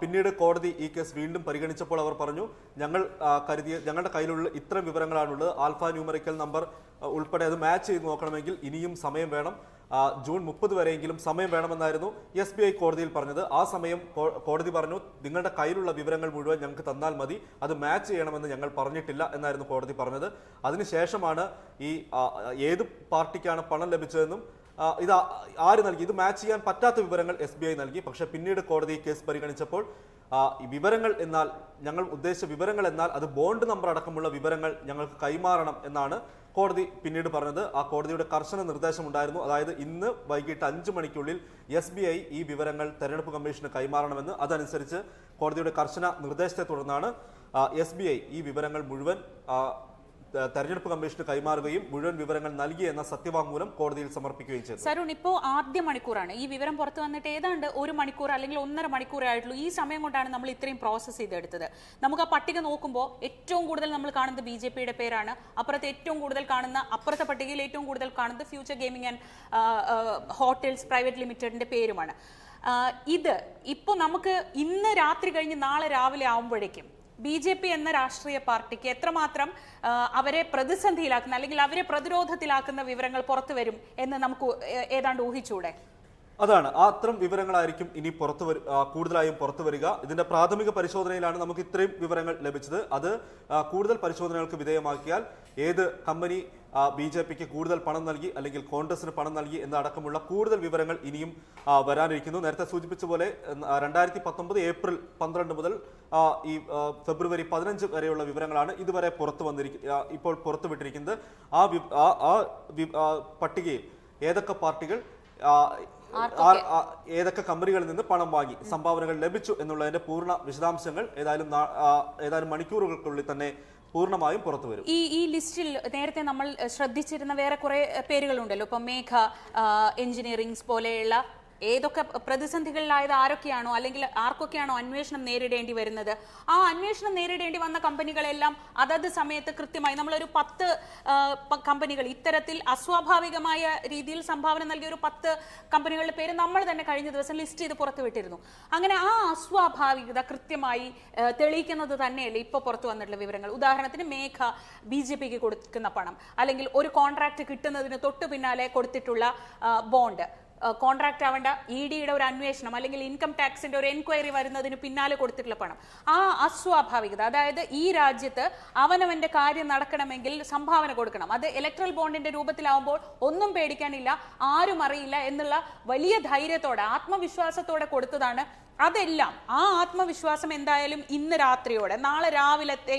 പിന്നീട് കോടതി ഈ കേസ് വീണ്ടും പരിഗണിച്ചപ്പോൾ അവർ പറഞ്ഞു ഞങ്ങൾ കരുതിയ ഞങ്ങളുടെ കയ്യിലുള്ള ഇത്തരം വിവരങ്ങളാണുള്ളത്. ആൽഫ ന്യൂമറിക്കൽ നമ്പർ ഉൾപ്പെടെ അത് മാച്ച് ചെയ്ത് നോക്കണമെങ്കിൽ ഇനിയും സമയം വേണം. ജൂൺ മുപ്പത് വരെയെങ്കിലും സമയം വേണമെന്നായിരുന്നു എസ് ബി ഐ കോടതിയിൽ പറഞ്ഞത്. ആ സമയം കോടതി പറഞ്ഞു നിങ്ങളുടെ കയ്യിലുള്ള വിവരങ്ങൾ മുഴുവൻ ഞങ്ങൾക്ക് തന്നാൽ മതി. അത് മാച്ച് ചെയ്യണമെന്ന് ഞങ്ങൾ പറഞ്ഞിട്ടില്ല എന്നായിരുന്നു കോടതി പറഞ്ഞത്. അതിനുശേഷമാണ് ഈ ഏത് പാർട്ടിക്കാണ് പണം ലഭിച്ചതെന്നും ഇത് ആര് നൽകി? ഇത് മാച്ച് ചെയ്യാൻ പറ്റാത്ത വിവരങ്ങൾ എസ് ബി ഐ നൽകി. പക്ഷേ പിന്നീട് കോടതി കേസ് പരിഗണിച്ചപ്പോൾ വിവരങ്ങൾ എന്നാൽ ഞങ്ങൾ ഉദ്ദേശിച്ച വിവരങ്ങൾ എന്നാൽ അത് ബോണ്ട് നമ്പർ അടക്കമുള്ള വിവരങ്ങൾ ഞങ്ങൾക്ക് കൈമാറണം എന്നാണ് കോടതി പിന്നീട് പറഞ്ഞത് ആ കോടതിയുടെ കർശന നിർദ്ദേശമുണ്ടായിരുന്നു അതായത് ഇന്ന് വൈകിട്ട് അഞ്ച് മണിക്കുള്ളിൽ എസ് ബി ഐ ഈ വിവരങ്ങൾ തെരഞ്ഞെടുപ്പ് കമ്മീഷന് കൈമാറണമെന്ന് അതനുസരിച്ച് കോടതിയുടെ കർശന നിർദ്ദേശത്തെ തുടർന്നാണ് എസ് ബി ഐ ഈ വിവരങ്ങൾ മുഴുവൻ തെരഞ്ഞെടുപ്പ് കമ്മീഷന് കൈമാറുകയും മുഴുവൻ വിവരങ്ങൾ നൽകി എന്ന സത്യവാങ്മൂലം കോടതിയിൽ സമർപ്പിക്കുകയും ചെയ്തു. സരുൺ ഇപ്പോൾ ആദ്യ മണിക്കൂറാണ്. ഈ വിവരം പുറത്തു വന്നിട്ട് ഏതാണ്ട് ഒരു മണിക്കൂർ അല്ലെങ്കിൽ ഒന്നര മണിക്കൂറേ ആയിട്ടുള്ളൂ. ഈ സമയം കൊണ്ടാണ് നമ്മൾ ഇത്രയും പ്രോസസ്സ് ചെയ്തെടുത്തത്. നമുക്ക് ആ പട്ടിക നോക്കുമ്പോൾ ഏറ്റവും കൂടുതൽ നമ്മൾ കാണുന്നത് ബി ജെ പിയുടെ പേരാണ്. അപ്പുറത്ത് ഏറ്റവും കൂടുതൽ കാണുന്ന അപ്പുറത്തെ പട്ടികയിൽ ഏറ്റവും കൂടുതൽ കാണുന്നത് future gaming and hotels private ലിമിറ്റഡിന്റെ പേരുമാണ്. ഇത് ഇപ്പോൾ നമുക്ക് ഇന്ന് രാത്രി കഴിഞ്ഞ് നാളെ രാവിലെ ആവുമ്പോഴേക്കും ബി ജെ പി എന്ന രാഷ്ട്രീയ പാർട്ടിക്ക് എത്രമാത്രം അവരെ പ്രതിസന്ധിയിലാക്കുന്ന അല്ലെങ്കിൽ അവരെ പ്രതിരോധത്തിലാക്കുന്ന വിവരങ്ങൾ പുറത്തു വരും എന്ന് നമുക്ക് ഏതാണ്ട് ഊഹിച്ചൂടെ? അതാണ്. അത്തരം വിവരങ്ങളായിരിക്കും ഇനി പുറത്തു കൂടുതലായും പുറത്തു വരിക. ഇതിന്റെ പ്രാഥമിക പരിശോധനയിലാണ് നമുക്ക് ഇത്രയും വിവരങ്ങൾ ലഭിച്ചത്. അത് കൂടുതൽ പരിശോധനകൾക്ക് വിധേയമാക്കിയാൽ ഏത് കമ്പനി ബി ജെ പിക്ക് കൂടുതൽ പണം നൽകി അല്ലെങ്കിൽ കോൺഗ്രസിന് പണം നൽകി എന്നടക്കമുള്ള കൂടുതൽ വിവരങ്ങൾ ഇനിയും വരാനിരിക്കുന്നു. നേരത്തെ സൂചിപ്പിച്ച പോലെ രണ്ടായിരത്തി പത്തൊമ്പത് ഏപ്രിൽ പന്ത്രണ്ട് മുതൽ ഈ ഫെബ്രുവരി പതിനഞ്ച് വരെയുള്ള വിവരങ്ങളാണ് ഇതുവരെ പുറത്തു വന്നിരിക്കുന്നത് ഇപ്പോൾ പുറത്തുവിട്ടിരിക്കുന്നത് ആ ആ- പട്ടികയിൽ ഏതൊക്കെ പാർട്ടികൾ ഏതൊക്കെ കമ്പനികളിൽ നിന്ന് പണം വാങ്ങി സംഭാവനകൾ ലഭിച്ചു എന്നുള്ളതിന്റെ പൂർണ വിശദാംശങ്ങൾ ഏതായാലും ഏതായാലും മണിക്കൂറുകൾക്കുള്ളിൽ തന്നെ പൂർണമായും പുറത്തു വരും. ഈ ഈ ലിസ്റ്റിൽ നേരത്തെ നമ്മൾ ശ്രദ്ധിച്ചിരുന്ന വേറെ കുറെ പേരുകളുണ്ടല്ലോ. ഇപ്പൊ മേഘ എഞ്ചിനീയറിംഗ്സ് പോലെയുള്ള ഏതൊക്കെ പ്രതിസന്ധികളിലായത് ആരൊക്കെയാണോ അല്ലെങ്കിൽ ആർക്കൊക്കെയാണോ അന്വേഷണം നേരിടേണ്ടി വരുന്നത്? ആ അന്വേഷണം നേരിടേണ്ടി വന്ന കമ്പനികളെല്ലാം അതത് സമയത്ത് കൃത്യമായി നമ്മളൊരു പത്ത് കമ്പനികൾ ഇത്തരത്തിൽ അസ്വാഭാവികമായ രീതിയിൽ സംഭാവന നൽകിയ ഒരു പത്ത് കമ്പനികളുടെ പേര് നമ്മൾ തന്നെ കഴിഞ്ഞ ദിവസം ലിസ്റ്റ് ചെയ്ത് പുറത്തുവിട്ടിരുന്നു. അങ്ങനെ ആ അസ്വാഭാവികത കൃത്യമായി തെളിയിക്കുന്നത് തന്നെയല്ലേ ഇപ്പോൾ പുറത്തു വന്നിട്ടുള്ള വിവരങ്ങൾ. ഉദാഹരണത്തിന് മേഘ ബി ജെ പിക്ക് കൊടുക്കുന്ന പണം അല്ലെങ്കിൽ ഒരു കോൺട്രാക്ട് കിട്ടുന്നതിന് തൊട്ടു പിന്നാലെ കൊടുത്തിട്ടുള്ള ബോണ്ട് കോൺട്രാക്ട് ആവേണ്ട ഇ ഡിയുടെ ഒരു അന്വേഷണം അല്ലെങ്കിൽ ഇൻകം ടാക്സിന്റെ ഒരു എൻക്വയറി വരുന്നതിന് പിന്നാലെ കൊടുത്തിട്ടുള്ള പണം. ആ അസ്വാഭാവികത അതായത് ഈ രാജ്യത്ത് അവനവന്റെ കാര്യം നടക്കണമെങ്കിൽ സംഭാവന കൊടുക്കണം. അത് ഇലക്ട്രൽ ബോണ്ടിന്റെ രൂപത്തിലാവുമ്പോൾ ഒന്നും പേടിക്കാനില്ല ആരും അറിയില്ല എന്നുള്ള വലിയ ധൈര്യത്തോടെ ആത്മവിശ്വാസത്തോടെ കൊടുത്തതാണ് അതെല്ലാം. ആ ആത്മവിശ്വാസം എന്തായാലും ഇന്ന് രാത്രിയോടെ നാളെ രാവിലത്തെ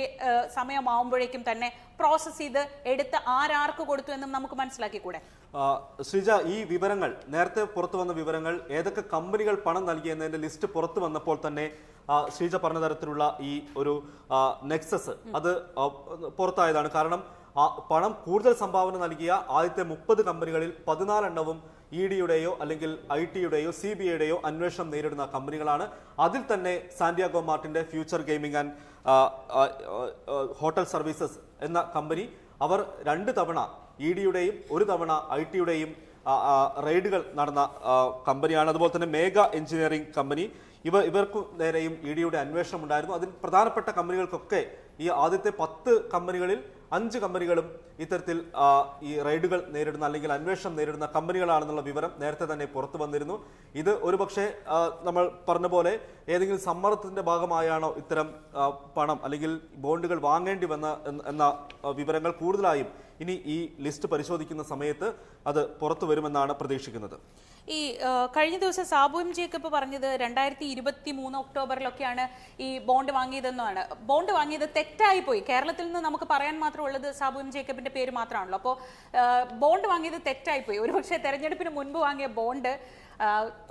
സമയമാവുമ്പോഴേക്കും തന്നെ പ്രോസസ് ചെയ്ത് എടുത്ത് ആരാർക്ക് കൊടുത്തു എന്നും നമുക്ക് മനസ്സിലാക്കിക്കൂടെ? ആ, ശ്രീജ ഈ വിവരങ്ങൾ നേരത്തെ പുറത്തു വന്ന വിവരങ്ങൾ ഏതൊക്കെ കമ്പനികൾ പണം നൽകി എന്നതിന്റെ ലിസ്റ്റ് പുറത്തു വന്നപ്പോൾ തന്നെ ശ്രീജ പറഞ്ഞ തരത്തിലുള്ള ഈ ഒരു നെക്സസ് അത് പുറത്തായതാണ്. കാരണം പണം കൂടുതൽ സംഭാവന നൽകിയ ആദ്യത്തെ മുപ്പത് കമ്പനികളിൽ പതിനാലെണ്ണവും ഇ ഡിയുടെയോ അല്ലെങ്കിൽ ഐ ടിയുടെയോ സി ബി ഐയുടെയോ അന്വേഷണം നേരിടുന്ന കമ്പനികളാണ്. അതിൽ തന്നെ Santiago മാർട്ടിന്റെ future gaming and hotel services എന്ന കമ്പനി അവർ രണ്ട് തവണ ഇ ഡിയുടെയും ഒരു തവണ ഐ ടിയുടെയും റെയ്ഡുകൾ നടന്ന കമ്പനിയാണ്. അതുപോലെ തന്നെ മേഘ എഞ്ചിനീയറിംഗ് കമ്പനി. ഇവ ഇവർക്കു നേരെയും ഇ ഡിയുടെ അന്വേഷണം ഉണ്ടായിരുന്നു. അതിൽ പ്രധാനപ്പെട്ട കമ്പനികൾക്കൊക്കെ ഈ ആദ്യത്തെ പത്ത് കമ്പനികളിൽ അഞ്ച് കമ്പനികളും ഇത്തരത്തിൽ ഈ റെയ്ഡുകൾ നേരിടുന്ന അല്ലെങ്കിൽ അന്വേഷണം നേരിടുന്ന കമ്പനികളാണെന്നുള്ള വിവരം നേരത്തെ തന്നെ പുറത്തു വന്നിരുന്നു. ഇത് ഒരുപക്ഷെ നമ്മൾ പറഞ്ഞ പോലെ ഏതെങ്കിലും സമ്മർദ്ദത്തിന്റെ ഭാഗമായാണോ ഇത്തരം പണം അല്ലെങ്കിൽ ബോണ്ടുകൾ വാങ്ങേണ്ടി വന്ന എന്ന വിവരങ്ങൾ കൂടുതലായും ഇനി ഈ ലിസ്റ്റ് പരിശോധിക്കുന്ന സമയത്ത് അത് പുറത്തു വരുമെന്നാണ് പ്രതീക്ഷിക്കുന്നത്. ഈ കഴിഞ്ഞ ദിവസം സാബു എം ജേക്കബ് പറഞ്ഞത് രണ്ടായിരത്തി ഇരുപത്തി മൂന്ന് ഒക്ടോബറിലൊക്കെയാണ് ഈ ബോണ്ട് വാങ്ങിയതെന്നാണ്. ബോണ്ട് വാങ്ങിയത് തെറ്റായി പോയി കേരളത്തിൽ നിന്ന് നമുക്ക് പറയാൻ മാത്രമുള്ളത് സാബു എം ജേക്കബിന്റെ പേര് മാത്രമാണല്ലോ. അപ്പോൾ ബോണ്ട് വാങ്ങിയത് തെറ്റായി പോയി ഒരുപക്ഷെ തെരഞ്ഞെടുപ്പിന് മുൻപ് വാങ്ങിയ ബോണ്ട്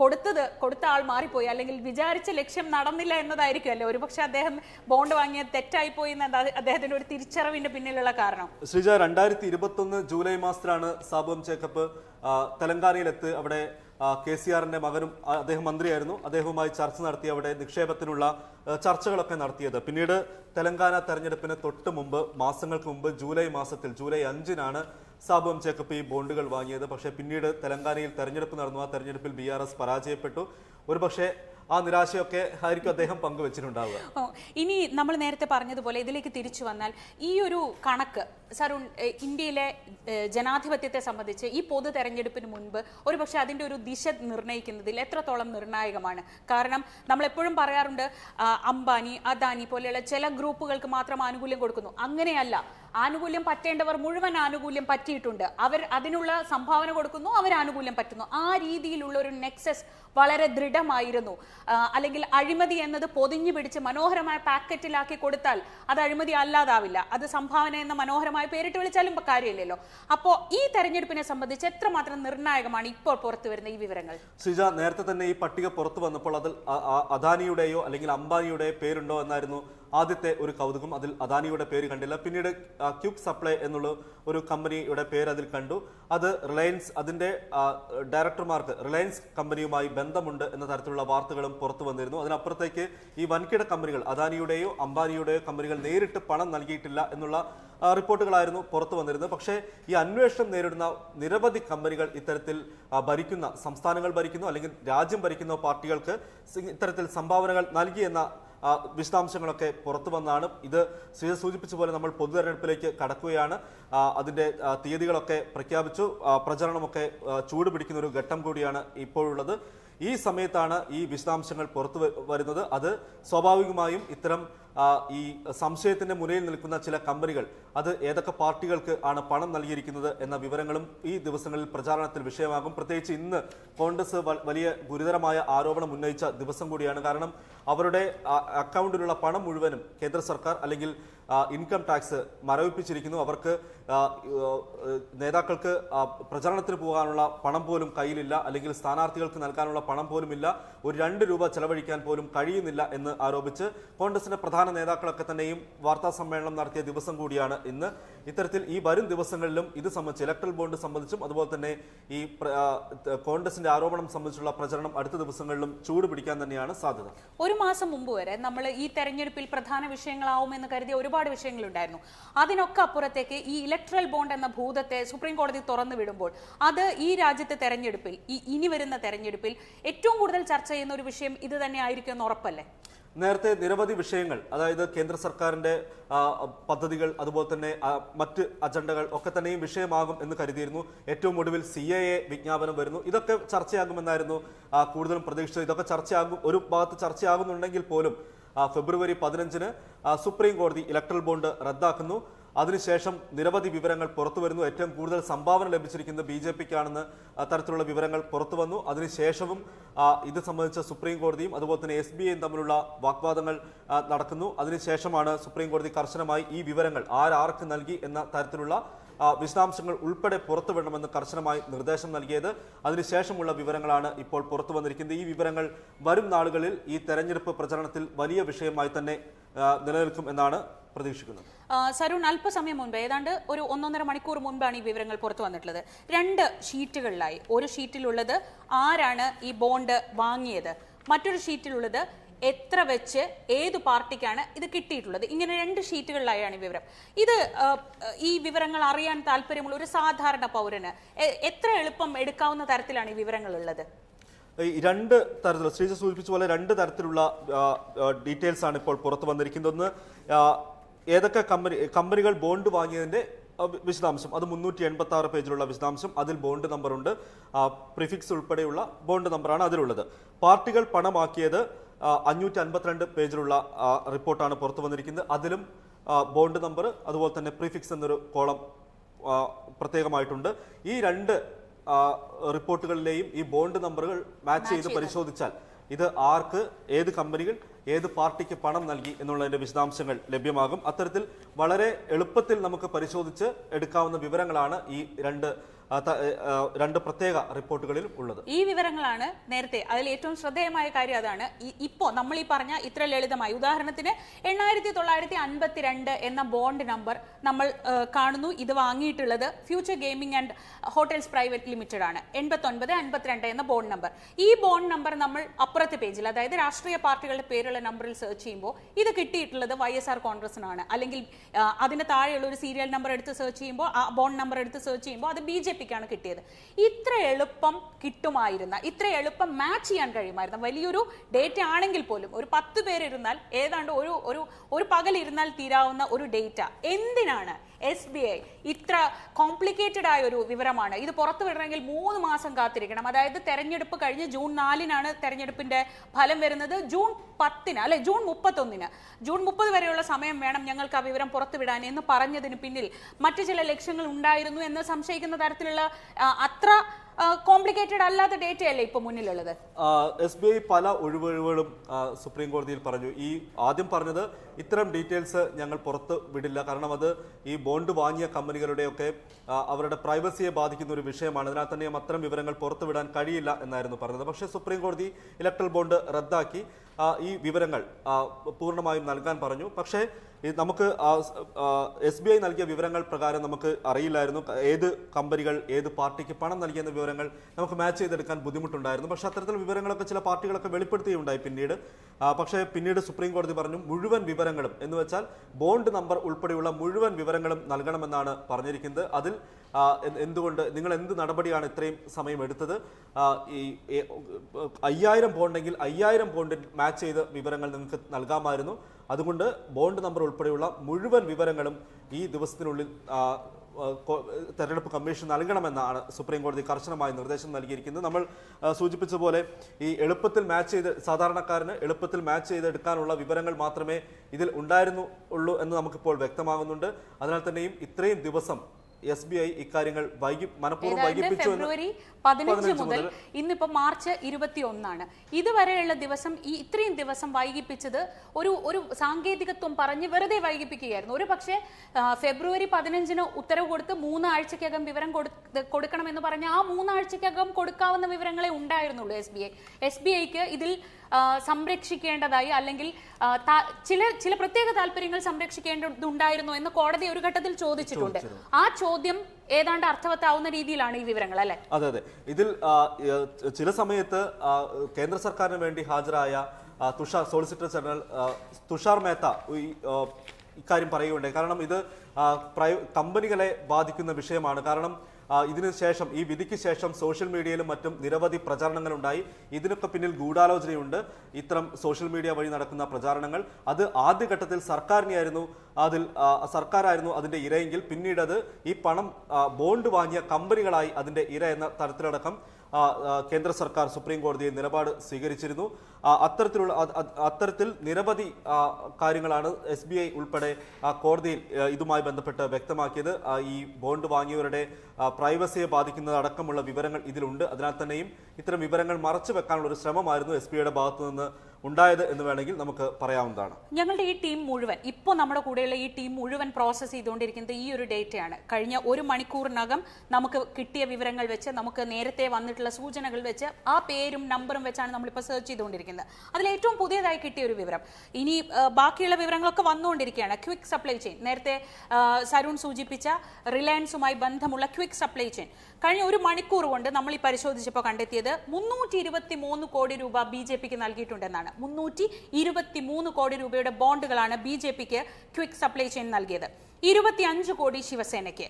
കൊടുത്തത് കൊടുത്ത ആൾ മാറിപ്പോയി. അല്ലെങ്കിൽ വിചാരിച്ച ലക്ഷ്യം നടന്നില്ല എന്നതായിരിക്കും അല്ലേ? ഒരുപക്ഷെ അദ്ദേഹം ബോണ്ട് വാങ്ങിയ തെറ്റായി പോയി എന്നത് അദ്ദേഹത്തിന്റെ ഒരു തിരിച്ചറിവിന്റെ പിന്നിലുള്ള കാരണം. ശ്രീജ രണ്ടായിരത്തി ഇരുപത്തൊന്ന് ജൂലൈ മാസത്തിലാണ് സാബും ചേക്കപ്പ് തെലങ്കാനയിലെത്ത് അവിടെ കെ സി ആറിന്റെ മകനും അദ്ദേഹം മന്ത്രിയായിരുന്നു. അദ്ദേഹവുമായി ചർച്ച നടത്തി അവിടെ നിക്ഷേപത്തിനുള്ള ചർച്ചകളൊക്കെ നടത്തിയത്. പിന്നീട് തെലങ്കാന തെരഞ്ഞെടുപ്പിന് തൊട്ട് മുമ്പ് മാസങ്ങൾക്ക് മുമ്പ് ജൂലൈ മാസത്തിൽ ജൂലൈ അഞ്ചിനാണ് സാബും ചേക്കപ്പ് ഈ ബോണ്ടുകൾ വാങ്ങിയത്. പക്ഷേ പിന്നീട് തെലങ്കാനയിൽ തെരഞ്ഞെടുപ്പ് നടന്നു. ആ തെരഞ്ഞെടുപ്പിൽ ബി ആർ എസ് പരാജയപ്പെട്ടു. ഒരുപക്ഷെ ആ നിരാശയൊക്കെ ആയിരിക്കും അദ്ദേഹം പങ്കുവച്ചിട്ടുണ്ടാവുക. ഇനി നമ്മൾ നേരത്തെ പറഞ്ഞതുപോലെ ഇതിലേക്ക് തിരിച്ചു വന്നാൽ ഈ ഒരു കണക്ക് സരുൺ ഇന്ത്യയിലെ ജനാധിപത്യത്തെ സംബന്ധിച്ച് ഈ പൊതു തെരഞ്ഞെടുപ്പിന് മുൻപ് ഒരുപക്ഷെ അതിന്റെ ഒരു ദിശ നിർണയിക്കുന്നതിൽ എത്രത്തോളം നിർണായകമാണ്. കാരണം നമ്മൾ എപ്പോഴും പറയാറുണ്ട് അംബാനി അദാനി പോലെയുള്ള ചില ഗ്രൂപ്പുകൾക്ക് മാത്രം ആനുകൂല്യം കൊടുക്കുന്നു. അങ്ങനെയല്ല. ആനുകൂല്യം പറ്റേണ്ടവർ മുഴുവൻ ആനുകൂല്യം പറ്റിയിട്ടുണ്ട്. അവർ അതിനുള്ള സംഭാവന കൊടുക്കുന്നു അവർ ആനുകൂല്യം പറ്റുന്നു. ആ രീതിയിലുള്ള ഒരു നെക്സസ് വളരെ ദൃഢമായിരുന്നു. അല്ലെങ്കിൽ അഴിമതി എന്നത് പൊതിഞ്ഞു പിടിച്ച് മനോഹരമായ പാക്കറ്റിലാക്കി കൊടുത്താൽ അത് അഴിമതി അല്ലാതാവില്ല. അത് സംഭാവന എന്ന മനോഹരമായ പേരിട്ട് വിളിച്ചാലും കാര്യമില്ലല്ലോ. അപ്പോ ഈ തെരഞ്ഞെടുപ്പിനെ സംബന്ധിച്ച് എത്രമാത്രം നിർണായകമാണ് ഇപ്പോൾ പുറത്തു വരുന്ന ഈ വിവരങ്ങൾ? ശ്രീജ നേരത്തെ തന്നെ ഈ പട്ടിക പുറത്തു വന്നപ്പോൾ അതിൽ അദാനിയുടെയോ അല്ലെങ്കിൽ അംബാനിയുടെയോ പേരുണ്ടോ എന്നായിരുന്നു ആദ്യത്തെ ഒരു കൗതുകം അതിൽ അദാനിയുടെ പേര് കണ്ടില്ല. പിന്നീട് ക്യൂക്ക് സപ്ലൈ എന്നുള്ള ഒരു കമ്പനിയുടെ പേര് അതിൽ കണ്ടു. അത് റിലയൻസ് അതിന്റെ ഡയറക്ടർമാർക്ക് റിലയൻസ് കമ്പനിയുമായി ബന്ധമുണ്ട് എന്ന തരത്തിലുള്ള വാർത്തകളും പുറത്തു വന്നിരുന്നു. അതിനപ്പുറത്തേക്ക് ഈ വൻകിട കമ്പനികൾ അദാനിയുടെയോ അംബാനിയുടെയോ കമ്പനികൾ നേരിട്ട് പണം നൽകിയിട്ടില്ല എന്നുള്ള റിപ്പോർട്ടുകളായിരുന്നു പുറത്തു വന്നിരുന്നത്. പക്ഷേ ഈ അന്വേഷണം നേരിടുന്ന നിരവധി കമ്പനികൾ ഇത്തരത്തിൽ ഭരിക്കുന്ന സംസ്ഥാനങ്ങൾ ഭരിക്കുന്നു അല്ലെങ്കിൽ രാജ്യം ഭരിക്കുന്ന പാർട്ടികൾക്ക് ഇത്തരത്തിൽ സംഭാവനകൾ നൽകിയെന്ന വിശദാംശങ്ങളൊക്കെ പുറത്തു വന്നാണ്. ഇത് ശ്രീജ സൂചിപ്പിച്ച പോലെ നമ്മൾ പൊതുതെരഞ്ഞെടുപ്പിലേക്ക് കടക്കുകയാണ്. അതിന്റെ തീയതികളൊക്കെ പ്രഖ്യാപിച്ചു. പ്രചരണമൊക്കെ ചൂട് പിടിക്കുന്ന ഒരു ഘട്ടം കൂടിയാണ് ഇപ്പോഴുള്ളത്. ഈ സമയത്താണ് ഈ വിശദാംശങ്ങൾ പുറത്തു വരുന്നത്. അത് സ്വാഭാവികമായും ഇത്തരം ഈ സംശയത്തിന്റെ മുനയിൽ നിൽക്കുന്ന ചില കമ്പനികൾ അത് ഏതൊക്കെ പാർട്ടികൾക്ക് ആണ് പണം നൽകിയിരിക്കുന്നത് എന്ന വിവരങ്ങളും ഈ ദിവസങ്ങളിൽ പ്രചാരണത്തിൽ വിഷയമാകും. പ്രത്യേകിച്ച് ഇന്ന് കോൺഗ്രസ് വലിയ ഗുരുതരമായ ആരോപണം ഉന്നയിച്ച ദിവസം കൂടിയാണ്. കാരണം അവരുടെ അക്കൗണ്ടിലുള്ള പണം മുഴുവനും കേന്ദ്ര സർക്കാർ അല്ലെങ്കിൽ ഇൻകം ടാക്സ് മരവിപ്പിച്ചിരിക്കുന്നു. അവർക്ക് നേതാക്കൾക്ക് പ്രചാരണത്തിന് പോകാനുള്ള പണം പോലും കയ്യിലില്ല. അല്ലെങ്കിൽ സ്ഥാനാർത്ഥികൾക്ക് നൽകാനുള്ള പണം പോലുമില്ല. ഒരു രണ്ട് രൂപ ചെലവഴിക്കാൻ പോലും കഴിയുന്നില്ല എന്ന് ആരോപിച്ച് കോൺഗ്രസിന്റെ പ്രധാന നേതാക്കളൊക്കെ തന്നെയും വാർത്താ സമ്മേളനം നടത്തിയ ദിവസം കൂടിയാണ് ഇന്ന്. ഇത്തരത്തിൽ ഈ വരും ദിവസങ്ങളിലും ഇത് സംബന്ധിച്ച് ഇലക്ട്രൽ ബോണ്ട് സംബന്ധിച്ചും അതുപോലെ തന്നെ ഈ കോൺഗ്രസിന്റെ ആരോപണം സംബന്ധിച്ചുള്ള പ്രചരണം അടുത്ത ദിവസങ്ങളിലും ചൂടുപിടിക്കാൻ തന്നെയാണ് സാധ്യത. ഒരു മാസം മുമ്പ് വരെ നമ്മൾ ഈ തെരഞ്ഞെടുപ്പിൽ പ്രധാന വിഷയങ്ങളാവുമെന്ന് കരുതിയ ഒരുപാട് വിഷയങ്ങളുണ്ടായിരുന്നു. അതിനൊക്കെ അപ്പുറത്തേക്ക് ഈ ഇലക്ട്രൽ ബോണ്ട് എന്ന ഭൂതത്തെ സുപ്രീം കോടതി തുറന്നു വിടുമ്പോൾ അത് ഈ രാജ്യത്തെ തെരഞ്ഞെടുപ്പിൽ ഈ ഇനി വരുന്ന തെരഞ്ഞെടുപ്പിൽ ഏറ്റവും കൂടുതൽ ചർച്ച ചെയ്യുന്ന ഒരു വിഷയം ഇത് തന്നെ ആയിരിക്കും എന്ന് ഉറപ്പല്ലേ? നേരത്തെ നിരവധി വിഷയങ്ങൾ അതായത് കേന്ദ്ര സർക്കാരിന്റെ പദ്ധതികൾ അതുപോലെ തന്നെ മറ്റ് അജണ്ടകൾ ഒക്കെ തന്നെയും വിഷയമാകും എന്ന് കരുതിയിരുന്നു. ഏറ്റവും ഒടുവിൽ സി എ എ വിജ്ഞാപനം വരുന്നു. ഇതൊക്കെ ചർച്ചയാകുമെന്നായിരുന്നു കൂടുതലും പ്രതീക്ഷിച്ചത്. ഇതൊക്കെ ചർച്ചയാകും ഒരു ഭാഗത്ത് ചർച്ചയാകുന്നുണ്ടെങ്കിൽ പോലും ഫെബ്രുവരി പതിനഞ്ചിന് സുപ്രീം കോടതി ഇലക്ട്രൽ ബോണ്ട് റദ്ദാക്കുന്നു. അതിനുശേഷം നിരവധി വിവരങ്ങൾ പുറത്തു വരുന്നു. ഏറ്റവും കൂടുതൽ സംഭാവന ലഭിച്ചിരിക്കുന്നത് ബി ജെ പിക്കാണെന്ന് തരത്തിലുള്ള വിവരങ്ങൾ പുറത്തു വന്നു. അതിനുശേഷവും ഇത് സംബന്ധിച്ച സുപ്രീം കോടതിയും അതുപോലെ തന്നെ എസ് ബി ഐയും തമ്മിലുള്ള വാഗ്വാദങ്ങൾ നടക്കുന്നു. അതിനുശേഷമാണ് സുപ്രീം കോടതി കർശനമായി ഈ വിവരങ്ങൾ ആരാർക്ക് നൽകി എന്ന തരത്തിലുള്ള വിശദാംശങ്ങൾ ഉൾപ്പെടെ പുറത്തുവിടണമെന്ന് കർശനമായി നിർദ്ദേശം നൽകിയത്. അതിനുശേഷമുള്ള വിവരങ്ങളാണ് ഇപ്പോൾ പുറത്തു വന്നിരിക്കുന്നത്. ഈ വിവരങ്ങൾ വരും നാളുകളിൽ ഈ തെരഞ്ഞെടുപ്പ് പ്രചരണത്തിൽ വലിയ വിഷയമായി തന്നെ നിലനിൽക്കും എന്നാണ് പ്രതീക്ഷിക്കുന്നത്. സരുൺ അല്പസമയം മുൻപ് ഏതാണ്ട് ഒരു ഒന്നൊന്നര മണിക്കൂർ മുൻപാണ് ഈ വിവരങ്ങൾ പുറത്തു വന്നിട്ടുള്ളത്. രണ്ട് ഷീറ്റുകളിലായി. ഒരു ഷീറ്റിലുള്ളത് ആരാണ് ഈ ബോണ്ട് വാങ്ങിയത്? മറ്റൊരു ഷീറ്റിലുള്ളത് എത്ര വെച്ച് ഏത് പാർട്ടിക്കാണ് ഇത് കിട്ടിയിട്ടുള്ളത്? ഇങ്ങനെ രണ്ട് ഷീറ്റുകളിലായാണ് ഈ വിവരം. ഇത് ഈ വിവരങ്ങൾ അറിയാൻ താല്പര്യമുള്ള ഒരു സാധാരണ പൗരന് എത്ര എളുപ്പം എടുക്കാവുന്ന തരത്തിലാണ് ഈ വിവരങ്ങൾ ഉള്ളത് ഈ രണ്ട് തരത്തിലുള്ള ശ്രീജ സൂചിപ്പിച്ച പോലെ രണ്ട് തരത്തിലുള്ള ഡീറ്റെയിൽസ് ആണ് ഇപ്പോൾ പുറത്തു വന്നിരിക്കുന്നത് ഒന്ന് ഏതൊക്കെ കമ്പനി കമ്പനികൾ ബോണ്ട് വാങ്ങിയതിന്റെ വിശദാംശം. അത് മുന്നൂറ്റി എൺപത്തി ആറ് പേജിലുള്ള വിശദാംശം. അതിൽ ബോണ്ട് നമ്പറുണ്ട്. പ്രിഫിക്സ് ഉൾപ്പെടെയുള്ള ബോണ്ട് നമ്പറാണ് അതിലുള്ളത്. പാർട്ടികൾ പണമാക്കിയത് അഞ്ഞൂറ്റി അൻപത്തിരണ്ട് പേജിലുള്ള റിപ്പോർട്ടാണ് പുറത്തു വന്നിരിക്കുന്നത്. അതിലും ബോണ്ട് നമ്പർ അതുപോലെ തന്നെ പ്രീഫിക്സ് എന്നൊരു കോളം പ്രത്യേകമായിട്ടുണ്ട്. ഈ രണ്ട് റിപ്പോർട്ടുകളിലെയും ഈ ബോണ്ട് നമ്പറുകൾ മാച്ച് ചെയ്ത് പരിശോധിച്ചാൽ ഇത് ആർക്ക് ഏത് കമ്പനികൾ ഏത് പാർട്ടിക്ക് പണം നൽകി എന്നുള്ളതിന്റെ വിശദാംശങ്ങൾ ലഭ്യമാകും. അത്തരത്തിൽ വളരെ എളുപ്പത്തിൽ നമുക്ക് പരിശോധിച്ച് എടുക്കാവുന്ന വിവരങ്ങളാണ് ഈ രണ്ട് രണ്ട് പ്രത്യേക റിപ്പോർട്ടുകളിൽ ഉള്ളത്. ഈ വിവരങ്ങളാണ് നേരത്തെ അതിൽ ഏറ്റവും ശ്രദ്ധേയമായ കാര്യം അതാണ്. ഇപ്പോ നമ്മൾ ഈ പറഞ്ഞ ഇത്ര ലളിതമായി. ഉദാഹരണത്തിന് എണ്ണായിരത്തി തൊള്ളായിരത്തി അൻപത്തിരണ്ട് എന്ന ബോണ്ട് നമ്പർ നമ്മൾ കാണുന്നു. ഇത് വാങ്ങിയിട്ടുള്ളത് future gaming and hotels private limited ആണ്. എൺപത്തൊൻപത് അൻപത്തിരണ്ട് എന്ന ബോണ്ട് നമ്പർ. ഈ ബോണ്ട് നമ്പർ നമ്മൾ അപ്പുറത്തെ പേജിൽ അതായത് രാഷ്ട്രീയ പാർട്ടികളുടെ പേരുള്ള നമ്പറിൽ സെർച്ച് ചെയ്യുമ്പോൾ ഇത് കിട്ടിയിട്ടുള്ളത് വൈ എസ് ആർ കോൺഗ്രസിനാണ്. അല്ലെങ്കിൽ അതിന് താഴെയുള്ള ഒരു സീരിയൽ നമ്പർ എടുത്ത് സെർച്ച് ചെയ്യുമ്പോൾ ആ ബോണ്ട് നമ്പർ എടുത്ത് സെർച്ച് ചെയ്യുമ്പോൾ അത് ബി ജെ പിക്കാണ് കിട്ടിയത്. ഇത്ര എളുപ്പം കിട്ടുമായിരുന്ന ഇത്ര എളുപ്പം മാച്ച് ചെയ്യാൻ കഴിയുമായിരുന്ന വലിയൊരു ഡേറ്റ ആണെങ്കിൽ പോലും ഒരു പത്ത് പേരിരുന്നാൽ ഏതാണ്ട് ഒരു ഒരു ഒരു പകലിരുന്നാൽ തീരാവുന്ന ഒരു ഡേറ്റ എന്തിനാണ് എസ് ബി ഐ ഇത്ര കോംപ്ലിക്കേറ്റഡ് ആയ ഒരു വിവരമാണ്. ഇത് പുറത്തു വിടണമെങ്കിൽ മൂന്ന് മാസം കാത്തിരിക്കണം. അതായത് തെരഞ്ഞെടുപ്പ് കഴിഞ്ഞ് ജൂൺ നാലിനാണ് തെരഞ്ഞെടുപ്പിന്റെ ഫലം വരുന്നത്. ജൂൺ പത്തിന് അല്ലെ ജൂൺ മുപ്പത്തൊന്നിന്. ജൂൺ മുപ്പത് വരെയുള്ള സമയം വേണം ഞങ്ങൾക്ക് ആ വിവരം പുറത്തുവിടാൻ എന്ന് പറഞ്ഞതിന് പിന്നിൽ മറ്റു ചില ലക്ഷ്യങ്ങൾ ഉണ്ടായിരുന്നു എന്ന് സംശയിക്കുന്ന തരത്തിലുള്ള അത്ര കോംപ്ലിക്കേറ്റഡ് അല്ലാത്ത ഡേറ്റ അല്ലേ ഇപ്പൊ മുന്നിലുള്ളത്? എസ് ബി ഐ പല ഒഴിവൊഴിവുകളും സുപ്രീം കോടതിയിൽ പറഞ്ഞു. ഈ ആദ്യം പറഞ്ഞത് ഇത്തരം ഡീറ്റെയിൽസ് ഞങ്ങൾ പുറത്ത് വിടില്ല. കാരണം അത് ഈ ബോണ്ട് വാങ്ങിയ കമ്പനികളുടെയൊക്കെ അവരുടെ പ്രൈവസിയെ ബാധിക്കുന്ന ഒരു വിഷയമാണ്. അതിനാൽ തന്നെയും അത്തരം വിവരങ്ങൾ പുറത്തുവിടാൻ കഴിയില്ല എന്നായിരുന്നു പറഞ്ഞത്. പക്ഷേ സുപ്രീം കോടതി ഇലക്ട്രൽ ബോണ്ട് റദ്ദാക്കി. ഈ വിവരങ്ങൾ പൂർണമായും നൽകാൻ പറഞ്ഞു. പക്ഷേ നമുക്ക് എസ് ബി ഐ നൽകിയ വിവരങ്ങൾ പ്രകാരം നമുക്ക് അറിയില്ലായിരുന്നു. ഏത് കമ്പനികൾ ഏത് പാർട്ടിക്ക് പണം നൽകിയെന്ന വിവരങ്ങൾ നമുക്ക് മാച്ച് ചെയ്തെടുക്കാൻ ബുദ്ധിമുട്ടുണ്ടായിരുന്നു. പക്ഷേ അത്തരത്തിൽ വിവരങ്ങളൊക്കെ ചില പാർട്ടികളൊക്കെ വെളിപ്പെടുത്തുകയുണ്ടായി പിന്നീട്. പക്ഷേ പിന്നീട് സുപ്രീം കോടതി പറഞ്ഞു മുഴുവൻ വിവരങ്ങളും എന്ന് വെച്ചാൽ ബോണ്ട് നമ്പർ ഉൾപ്പെടെയുള്ള മുഴുവൻ വിവരങ്ങളും നൽകണമെന്നാണ് പറഞ്ഞിരിക്കുന്നത്. അതിൽ എന്തുകൊണ്ട് നിങ്ങൾ എന്ത് നടപടിയാണ് ഇത്രയും സമയം എടുത്തത്? ഈ അയ്യായിരം ബോണ്ടെങ്കിൽ അയ്യായിരം ബോണ്ടിൽ മാച്ച് ചെയ്ത വിവരങ്ങൾ നിങ്ങൾക്ക് നൽകാമായിരുന്നു. അതുകൊണ്ട് ബോണ്ട് നമ്പർ ഉൾപ്പെടെയുള്ള മുഴുവൻ വിവരങ്ങളും ഈ ദിവസത്തിനുള്ളിൽ തെരഞ്ഞെടുപ്പ് കമ്മീഷൻ നൽകണമെന്നാണ് സുപ്രീം കോടതി കർശനമായ നിർദ്ദേശം നൽകിയിരിക്കുന്നത്. നമ്മൾ സൂചിപ്പിച്ച പോലെ ഈ എളുപ്പത്തിൽ മാച്ച് ചെയ്ത് സാധാരണക്കാരന് എളുപ്പത്തിൽ മാച്ച് ചെയ്തെടുക്കാനുള്ള വിവരങ്ങൾ മാത്രമേ ഇതിൽ ഉണ്ടായിരുന്നു ഉള്ളൂ എന്ന് നമുക്കിപ്പോൾ വ്യക്തമാകുന്നുണ്ട്. അതിനാൽ തന്നെയും ഇത്രയും ദിവസം എസ് ബി ഐ ഇക്കാര്യങ്ങൾ വൈകി മനഃപൂർവം വൈകിപ്പിച്ചു ഫെബ്രുവരി പതിനഞ്ച് മുതൽ ഇന്നിപ്പോ മാർച്ച് ഇരുപത്തി ഒന്നാണ് ഇതുവരെയുള്ള ദിവസം ഈ ഇത്രയും ദിവസം വൈകിപ്പിച്ചത് ഒരു ഒരു സാങ്കേതികത്വം പറഞ്ഞ് വെറുതെ വൈകിപ്പിക്കുകയായിരുന്നു. ഒരു പക്ഷേ ഫെബ്രുവരി പതിനഞ്ചിന് ഉത്തരവ് കൊടുത്ത് മൂന്നാഴ്ചക്കകം വിവരം കൊടു- കൊടുക്കണമെന്ന് പറഞ്ഞ ആ മൂന്നാഴ്ചക്കകം കൊടുക്കാവുന്ന വിവരങ്ങളെ ഉണ്ടായിരുന്നുള്ളൂ S B I. S B ഐക്ക് ഇതിൽ സംരക്ഷിക്കേണ്ടതായി അല്ലെങ്കിൽ ചില ചില പ്രത്യേക താല്പര്യങ്ങൾ സംരക്ഷിക്കേണ്ടതുണ്ടായിരുന്നു എന്ന് കോടതി ഒരു ഘട്ടത്തിൽ ചോദിച്ചിട്ടുണ്ട്. ആ ചോദ്യം ഏതാണ്ട് അർത്ഥവത്താവുന്ന രീതിയിലാണ് ഈ വിവരങ്ങൾ അല്ലെ? അതെ അതെ. ഇതിൽ ചില സമയത്ത് കേന്ദ്ര സർക്കാരിന് വേണ്ടി ഹാജരായ തുഷാർ സോളിസിറ്റർ ജനറൽ തുഷാർ മേത്ത ഇക്കാര്യം പറയുകയുണ്ടായി. കാരണം ഇത് പ്രൈ- കമ്പനികളെ ബാധിക്കുന്ന വിഷയമാണ്. കാരണം ആ, ഇതിന് ശേഷം ഈ വിധിക്ക് ശേഷം സോഷ്യൽ മീഡിയയിലും മറ്റും നിരവധി പ്രചാരണങ്ങൾ ഉണ്ടായി ഇതിനൊക്കെ പിന്നിൽ ഗൂഢാലോചനയുണ്ട്. ഇത്തരം സോഷ്യൽ മീഡിയ വഴി നടക്കുന്ന പ്രചാരണങ്ങൾ. അത് ആദ്യഘട്ടത്തിൽ സർക്കാരിനെയായിരുന്നു അതിൽ സർക്കാരായിരുന്നു അതിന്റെ ഇരയെങ്കിൽ പിന്നീട് അത് ഈ പണം ബോണ്ട് വാങ്ങിയ കമ്പനികളായി അതിന്റെ ഇര എന്ന തരത്തിലടക്കം കേന്ദ്ര സർക്കാർ സുപ്രീം കോടതിയിൽ നിലപാട് സ്വീകരിച്ചിരുന്നു. അത്തരത്തിലുള്ള അത്- അത്- അത്തരത്തിൽ നിരവധി കാര്യങ്ങളാണ് എസ് ബി ഐ ഉൾപ്പെടെ കോടതിയിൽ ഇതുമായി ബന്ധപ്പെട്ട് വ്യക്തമാക്കിയത്. ഈ ബോണ്ട് വാങ്ങിയവരുടെ പ്രൈവസിയെ ബാധിക്കുന്നത് അടക്കമുള്ള വിവരങ്ങൾ ഇതിലുണ്ട്. അതിനാൽ തന്നെയും ഇത്തരം വിവരങ്ങൾ മറച്ചു വെക്കാനുള്ള ഒരു ശ്രമമായിരുന്നു എസ് പിയുടെ ഭാഗത്തുനിന്ന് ഭാഗത്തു നിന്ന് ഉണ്ടായത് എന്ന് വേണമെങ്കിൽ നമുക്ക് പറയാവുന്നതാണ്. ഞങ്ങളുടെ ഈ ടീം മുഴുവൻ ഇപ്പോൾ നമ്മുടെ കൂടെയുള്ള ഈ ടീം മുഴുവൻ പ്രോസസ്സ് ചെയ്തുകൊണ്ടിരിക്കുന്നത് ഈ ഒരു ഡേറ്റയാണ് കഴിഞ്ഞ ഒരു മണിക്കൂറിനകം നമുക്ക് കിട്ടിയ വിവരങ്ങൾ വെച്ച് നമുക്ക് നേരത്തെ വന്നിട്ടുള്ള സൂചനകൾ വെച്ച് ആ പേരും നമ്പറും വെച്ചാണ് നമ്മളിപ്പോൾ സെർച്ച് ചെയ്തുകൊണ്ടിരിക്കുന്നത്. അതിൽ ഏറ്റവും പുതിയതായി കിട്ടിയ ഒരു വിവരം ഇനി ബാക്കിയുള്ള വിവരങ്ങളൊക്കെ വന്നുകൊണ്ടിരിക്കുകയാണ്. ക്വിക്ക് സപ്ലൈ ചെയിൻ നേരത്തെ സരുൺ സൂചിപ്പിച്ച റിലയൻസുമായി ബന്ധമുള്ള ക്വിക്ക് സപ്ലൈ ചെയിൻ കഴിഞ്ഞ ഒരു മണിക്കൂർ കൊണ്ട് നമ്മൾ ഈ പരിശോധിച്ചപ്പോൾ കണ്ടെത്തിയത് മുന്നൂറ്റി ഇരുപത്തി മൂന്ന് കോടി രൂപ ബി ജെ പിക്ക് നൽകിയിട്ടുണ്ടെന്നാണ്. മുന്നൂറ്റി ഇരുപത്തി മൂന്ന് കോടി രൂപയുടെ ബോണ്ടുകളാണ് ബി ജെ പിക്ക് ക്വിക്ക് സപ്ലൈ ചെയിൻ നൽകിയത്. ഇരുപത്തി അഞ്ച് കോടി ശിവസേനയ്ക്ക്.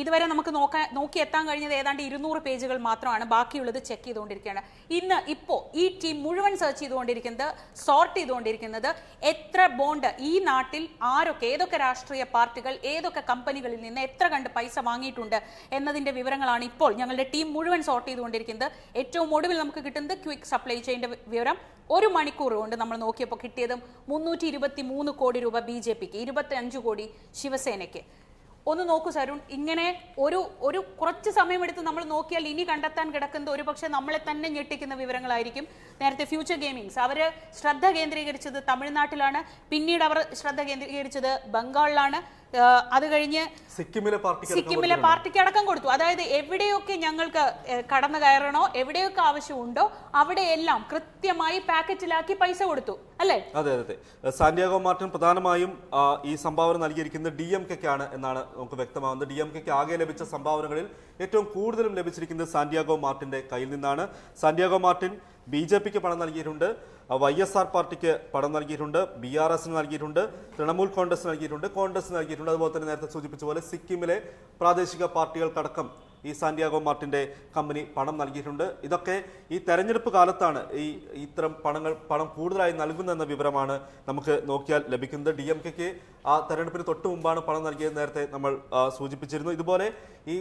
ഇതുവരെ നമുക്ക് നോക്കാൻ നോക്കി എത്താൻ കഴിഞ്ഞത് ഏതാണ്ട് ഇരുന്നൂറ് പേജുകൾ മാത്രമാണ്. ബാക്കിയുള്ളത് ചെക്ക് ചെയ്തുകൊണ്ടിരിക്കുകയാണ്. ഇന്ന് ഇപ്പോൾ ഈ ടീം മുഴുവൻ സെർച്ച് ചെയ്തുകൊണ്ടിരിക്കുന്നത് സോർട്ട് ചെയ്തുകൊണ്ടിരിക്കുന്നത് എത്ര ബോണ്ട് ഈ നാട്ടിൽ ആരൊക്കെ ഏതൊക്കെ രാഷ്ട്രീയ പാർട്ടികൾ ഏതൊക്കെ കമ്പനികളിൽ നിന്ന് എത്ര കണ്ട് പൈസ വാങ്ങിയിട്ടുണ്ട് എന്നതിന്റെ വിവരങ്ങളാണ് ഇപ്പോൾ ഞങ്ങളുടെ ടീം മുഴുവൻ സോർട്ട് ചെയ്തുകൊണ്ടിരിക്കുന്നത്. ഏറ്റവും ഒടുവിൽ നമുക്ക് കിട്ടുന്നത് ക്വിക്ക് സപ്ലൈ ചെയിന്റെ വിവരം. ഒരു മണിക്കൂർ കൊണ്ട് നമ്മൾ നോക്കിയപ്പോൾ കിട്ടിയതും മുന്നൂറ്റി ഇരുപത്തി മൂന്ന് കോടി രൂപ ബി ജെ പിക്ക് ഇരുപത്തി അഞ്ച് കോടി ശിവസേനയ്ക്ക്. ഒന്ന് നോക്കൂ സരുൺ. ഇങ്ങനെ ഒരു ഒരു കുറച്ച് സമയമെടുത്ത് നമ്മൾ നോക്കിയാൽ ഇനി കണ്ടെത്താൻ കിടക്കുന്നത് ഒരു പക്ഷേ നമ്മളെ തന്നെ ഞെട്ടിക്കുന്ന വിവരങ്ങളായിരിക്കും. നേരത്തെ ഫ്യൂച്ചർ ഗെയിമിങ്സ്. അവർ ശ്രദ്ധ കേന്ദ്രീകരിച്ചത് തമിഴ്നാട്ടിലാണ്. പിന്നീട് അവർ ശ്രദ്ധ കേന്ദ്രീകരിച്ചത് ബംഗാളിലാണ്. അത് കഴിഞ്ഞ് സിക്കിമിലെ സിക്കിമിലെ പാർട്ടിക്ക് അടക്കം കൊടുത്തു. അതായത് എവിടെയൊക്കെ ഞങ്ങൾക്ക് കടന്നു കയറണോ എവിടെയൊക്കെ ആവശ്യമുണ്ടോ അവിടെയെല്ലാം കൃത്യമായി പാക്കറ്റിലാക്കി പൈസ കൊടുത്തു. അല്ലേ? അതെ അതെ സാന്റിയാഗോ മാർട്ടിൻ പ്രധാനമായും ഈ സംഭാവന നൽകിയിരിക്കുന്നത് ഡി എം കെക്കാണ് എന്നാണ് നമുക്ക് വ്യക്തമാകുന്നത്. ഡി എം കെക്ക് ആകെ ലഭിച്ച സംഭാവനകളിൽ ഏറ്റവും കൂടുതലും ലഭിച്ചിരിക്കുന്നത് സാന്റിയാഗോ മാർട്ടിന്റെ കയ്യിൽ നിന്നാണ്. സാന്റിയാഗോ മാർട്ടിൻ ബി ജെ പിക്ക് പണം നൽകിയിട്ടുണ്ട് വൈ എസ് ആർ പാർട്ടിക്ക് പണം നൽകിയിട്ടുണ്ട് ബി ആർ എസിന് നൽകിയിട്ടുണ്ട് തൃണമൂൽ കോൺഗ്രസ് നൽകിയിട്ടുണ്ട് കോൺഗ്രസ് നൽകിയിട്ടുണ്ട്. അതുപോലെ തന്നെ നേരത്തെ സൂചിപ്പിച്ച പോലെ സിക്കിമിലെ പ്രാദേശിക പാർട്ടികൾക്കടക്കം ഈ സാന്റിയാഗോ മാർട്ടിന്റെ കമ്പനി പണം നൽകിയിട്ടുണ്ട്. ഇതൊക്കെ ഈ തെരഞ്ഞെടുപ്പ് കാലത്താണ് ഈ ഇത്തരം പണങ്ങൾ പണം കൂടുതലായി നൽകുന്നതെന്ന വിവരമാണ് നമുക്ക് നോക്കിയാൽ ലഭിക്കുന്നത്. ഡി എം കെക്ക് ആ തെരഞ്ഞെടുപ്പിന് തൊട്ട് മുമ്പാണ് പണം നൽകിയത് നേരത്തെ നമ്മൾ സൂചിപ്പിച്ചിരുന്നു. ഇതുപോലെ ഈ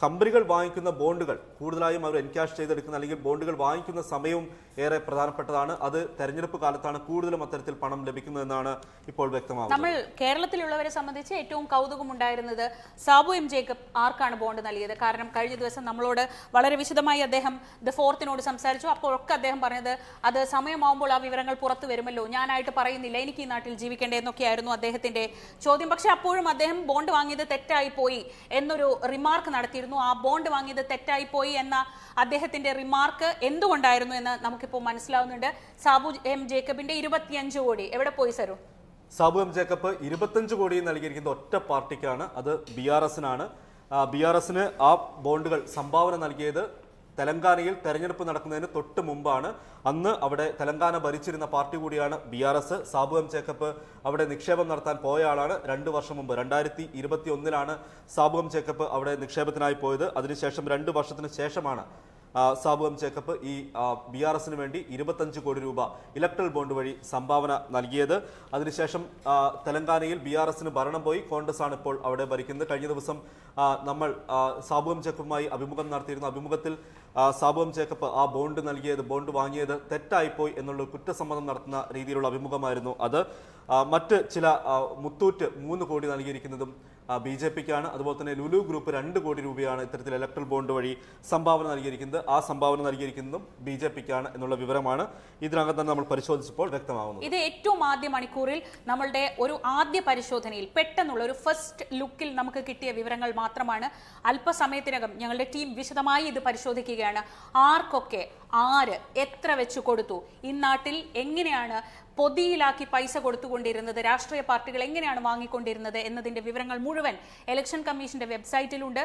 കമ്പനികൾ വാങ്ങിക്കുന്ന ബോണ്ടുകൾ കൂടുതലായും അവർ എൻകാഷ് ചെയ്തെടുക്കുന്ന അല്ലെങ്കിൽ ബോണ്ടുകൾ വാങ്ങിക്കുന്ന സമയവും ഏറെ പ്രധാനപ്പെട്ടതാണ്. അത് തെരഞ്ഞെടുപ്പ് കാലത്താണ് കൂടുതലും അത്തരത്തിൽ പണം ലഭിക്കുന്നതെന്നാണ് ഇപ്പോൾ വ്യക്തമാകുന്നത് നമ്മൾ കേരളത്തിലുള്ളവരെ സംബന്ധിച്ച് ഏറ്റവും കൗതുകമുണ്ടായിരുന്നത് സാബു എം ജേക്കബ് ആർക്കാണ് ബോണ്ട് നൽകിയത്? കാരണം കഴിഞ്ഞ ദിവസം നമ്മളോട് വളരെ വിശദമായി അദ്ദേഹം ദ ഫോർത്തിനോട് സംസാരിച്ചു. അപ്പോഴൊക്കെ അദ്ദേഹം പറഞ്ഞത് അത് സമയമാകുമ്പോൾ ആ വിവരങ്ങൾ പുറത്തു വരുമല്ലോ. ഞാനായിട്ട് പറയുന്നില്ല എനിക്ക് ഈ നാട്ടിൽ ജീവിക്കേണ്ടേ എന്നൊക്കെയായിരുന്നു അദ്ദേഹത്തിന്റെ ചോദ്യം. പക്ഷെ അപ്പോഴും അദ്ദേഹം ബോണ്ട് വാങ്ങിയത് തെറ്റായി പോയി എന്നൊരു റിമാർക്ക് നടത്തിയിരുന്നു. ആ ബോണ്ട് വാങ്ങിയത് തെറ്റായി പോയി എന്ന അദ്ദേഹത്തിന്റെ റിമാർക്ക് എന്തുകൊണ്ടായിരുന്നു എന്ന് നമുക്കിപ്പോൾ മനസ്സിലാവുന്നുണ്ട്. സാബു എം ജേക്കബിന്റെ ഇരുപത്തിയഞ്ച് കോടി. എവിടെ പോയി സരു? സാബു എം ജേക്കബ് ഇരുപത്തഞ്ച് കോടി നൽകിയിരിക്കുന്ന ഒറ്റ പാർട്ടിക്കാണ്. അത് ബി ആർ എസിനാണ് ബി ആർ എസിന് ആ ബോണ്ടുകൾ സംഭാവന നൽകിയത് തെലങ്കാനയിൽ തെരഞ്ഞെടുപ്പ് നടക്കുന്നതിന് തൊട്ട് മുമ്പാണ്. അന്ന് അവിടെ തെലങ്കാന ഭരിച്ചിരുന്ന പാർട്ടി കൂടിയാണ് B R S. Sabu M Jacob അവിടെ നിക്ഷേപം നടത്താൻ പോയ ആളാണ്. രണ്ട് വർഷം മുമ്പ് രണ്ടായിരത്തി ഇരുപത്തി ഒന്നിലാണ് സാബു എം ജേക്കബ് അവിടെ നിക്ഷേപത്തിനായി പോയത്. അതിനുശേഷം രണ്ട് വർഷത്തിന് ശേഷമാണ് സാബു എം ജേക്കബ് ഈ ബി ആർ എസിന് വേണ്ടി ഇരുപത്തഞ്ച് കോടി രൂപ ഇലക്ട്രൽ ബോണ്ട് വഴി സംഭാവന നൽകിയത്. അതിനുശേഷം തെലങ്കാനയിൽ ബി ആർ എസിന് ഭരണം പോയി. കോൺഗ്രസ് ആണ് ഇപ്പോൾ അവിടെ ഭരിക്കുന്നത്. കഴിഞ്ഞ ദിവസം നമ്മൾ സാബു എം ജേക്കബുമായി അഭിമുഖം നടത്തിയിരുന്ന അഭിമുഖത്തിൽ സാബു എം ജേക്കബ് ആ ബോണ്ട് നൽകിയത് ബോണ്ട് വാങ്ങിയത് തെറ്റായിപ്പോയി എന്നുള്ള കുറ്റസമ്മതം നടത്തുന്ന രീതിയിലുള്ള അഭിമുഖമായിരുന്നു അത്. മറ്റ് ചില മുത്തൂറ്റ് മൂന്ന് കോടി നൽകിയിരിക്കുന്നതും ബി ജെ പിക്കാണ്. അതുപോലെ തന്നെ ലുലു ഗ്രൂപ്പ് രണ്ട് കോടി രൂപയാണ് ഇത്തരത്തിൽ ഇലക്ട്രൽ ബോണ്ട് വഴി സംഭാവന നൽകിയിരിക്കുന്നത്. ആ സംഭാവന നൽകിയിരിക്കുന്നതും ബി ജെ പിക്കാണ് എന്നുള്ള വിവരമാണ് ഇതിനകം തന്നെ നമ്മൾ പരിശോധിച്ചപ്പോൾ വ്യക്തമാവുന്നത്. ഇത് ഏറ്റവും ആദ്യ മണിക്കൂറിൽ നമ്മളുടെ ഒരു ആദ്യ പരിശോധനയിൽ പെട്ടെന്നുള്ള ഒരു ഫസ്റ്റ് ലുക്കിൽ നമുക്ക് കിട്ടിയ വിവരങ്ങൾ മാത്രമാണ്. അല്പസമയത്തിനകം ഞങ്ങളുടെ ടീം വിശദമായി ഇത് പരിശോധിക്കുകയാണ്. ആർക്കൊക്കെ ആര് എത്ര വെച്ച് കൊടുത്തു? ഇന്നാട്ടിൽ എങ്ങനെയാണ് പൊതിയിലാക്കി പൈസ കൊടുത്തുകൊണ്ടിരുന്നത്. രാഷ്ട്രീയ പാർട്ടികൾ എങ്ങനെയാണ് വാങ്ങിക്കൊണ്ടിരുന്നത് എന്നതിന്റെ വിവരങ്ങൾ മുഴുവൻ ഇലക്ഷൻ കമ്മീഷന്റെ വെബ്സൈറ്റിലുണ്ട്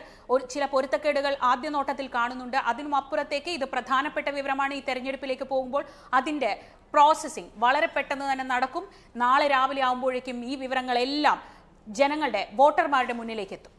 ചില പൊരുത്തക്കേടുകൾ ആദ്യ നോട്ടത്തിൽ കാണുന്നുണ്ട്. അതിനും അപ്പുറത്തേക്ക് ഇത് പ്രധാനപ്പെട്ട വിവരമാണ്. ഈ തെരഞ്ഞെടുപ്പിലേക്ക് പോകുമ്പോൾ അതിന്റെ പ്രോസസ്സിംഗ് വളരെ പെട്ടെന്ന് തന്നെ നടക്കും. നാളെ രാവിലെ ആകുമ്പോഴേക്കും ഈ വിവരങ്ങളെല്ലാം ജനങ്ങളുടെ വോട്ടർമാരുടെ മുന്നിലേക്ക് എത്തും.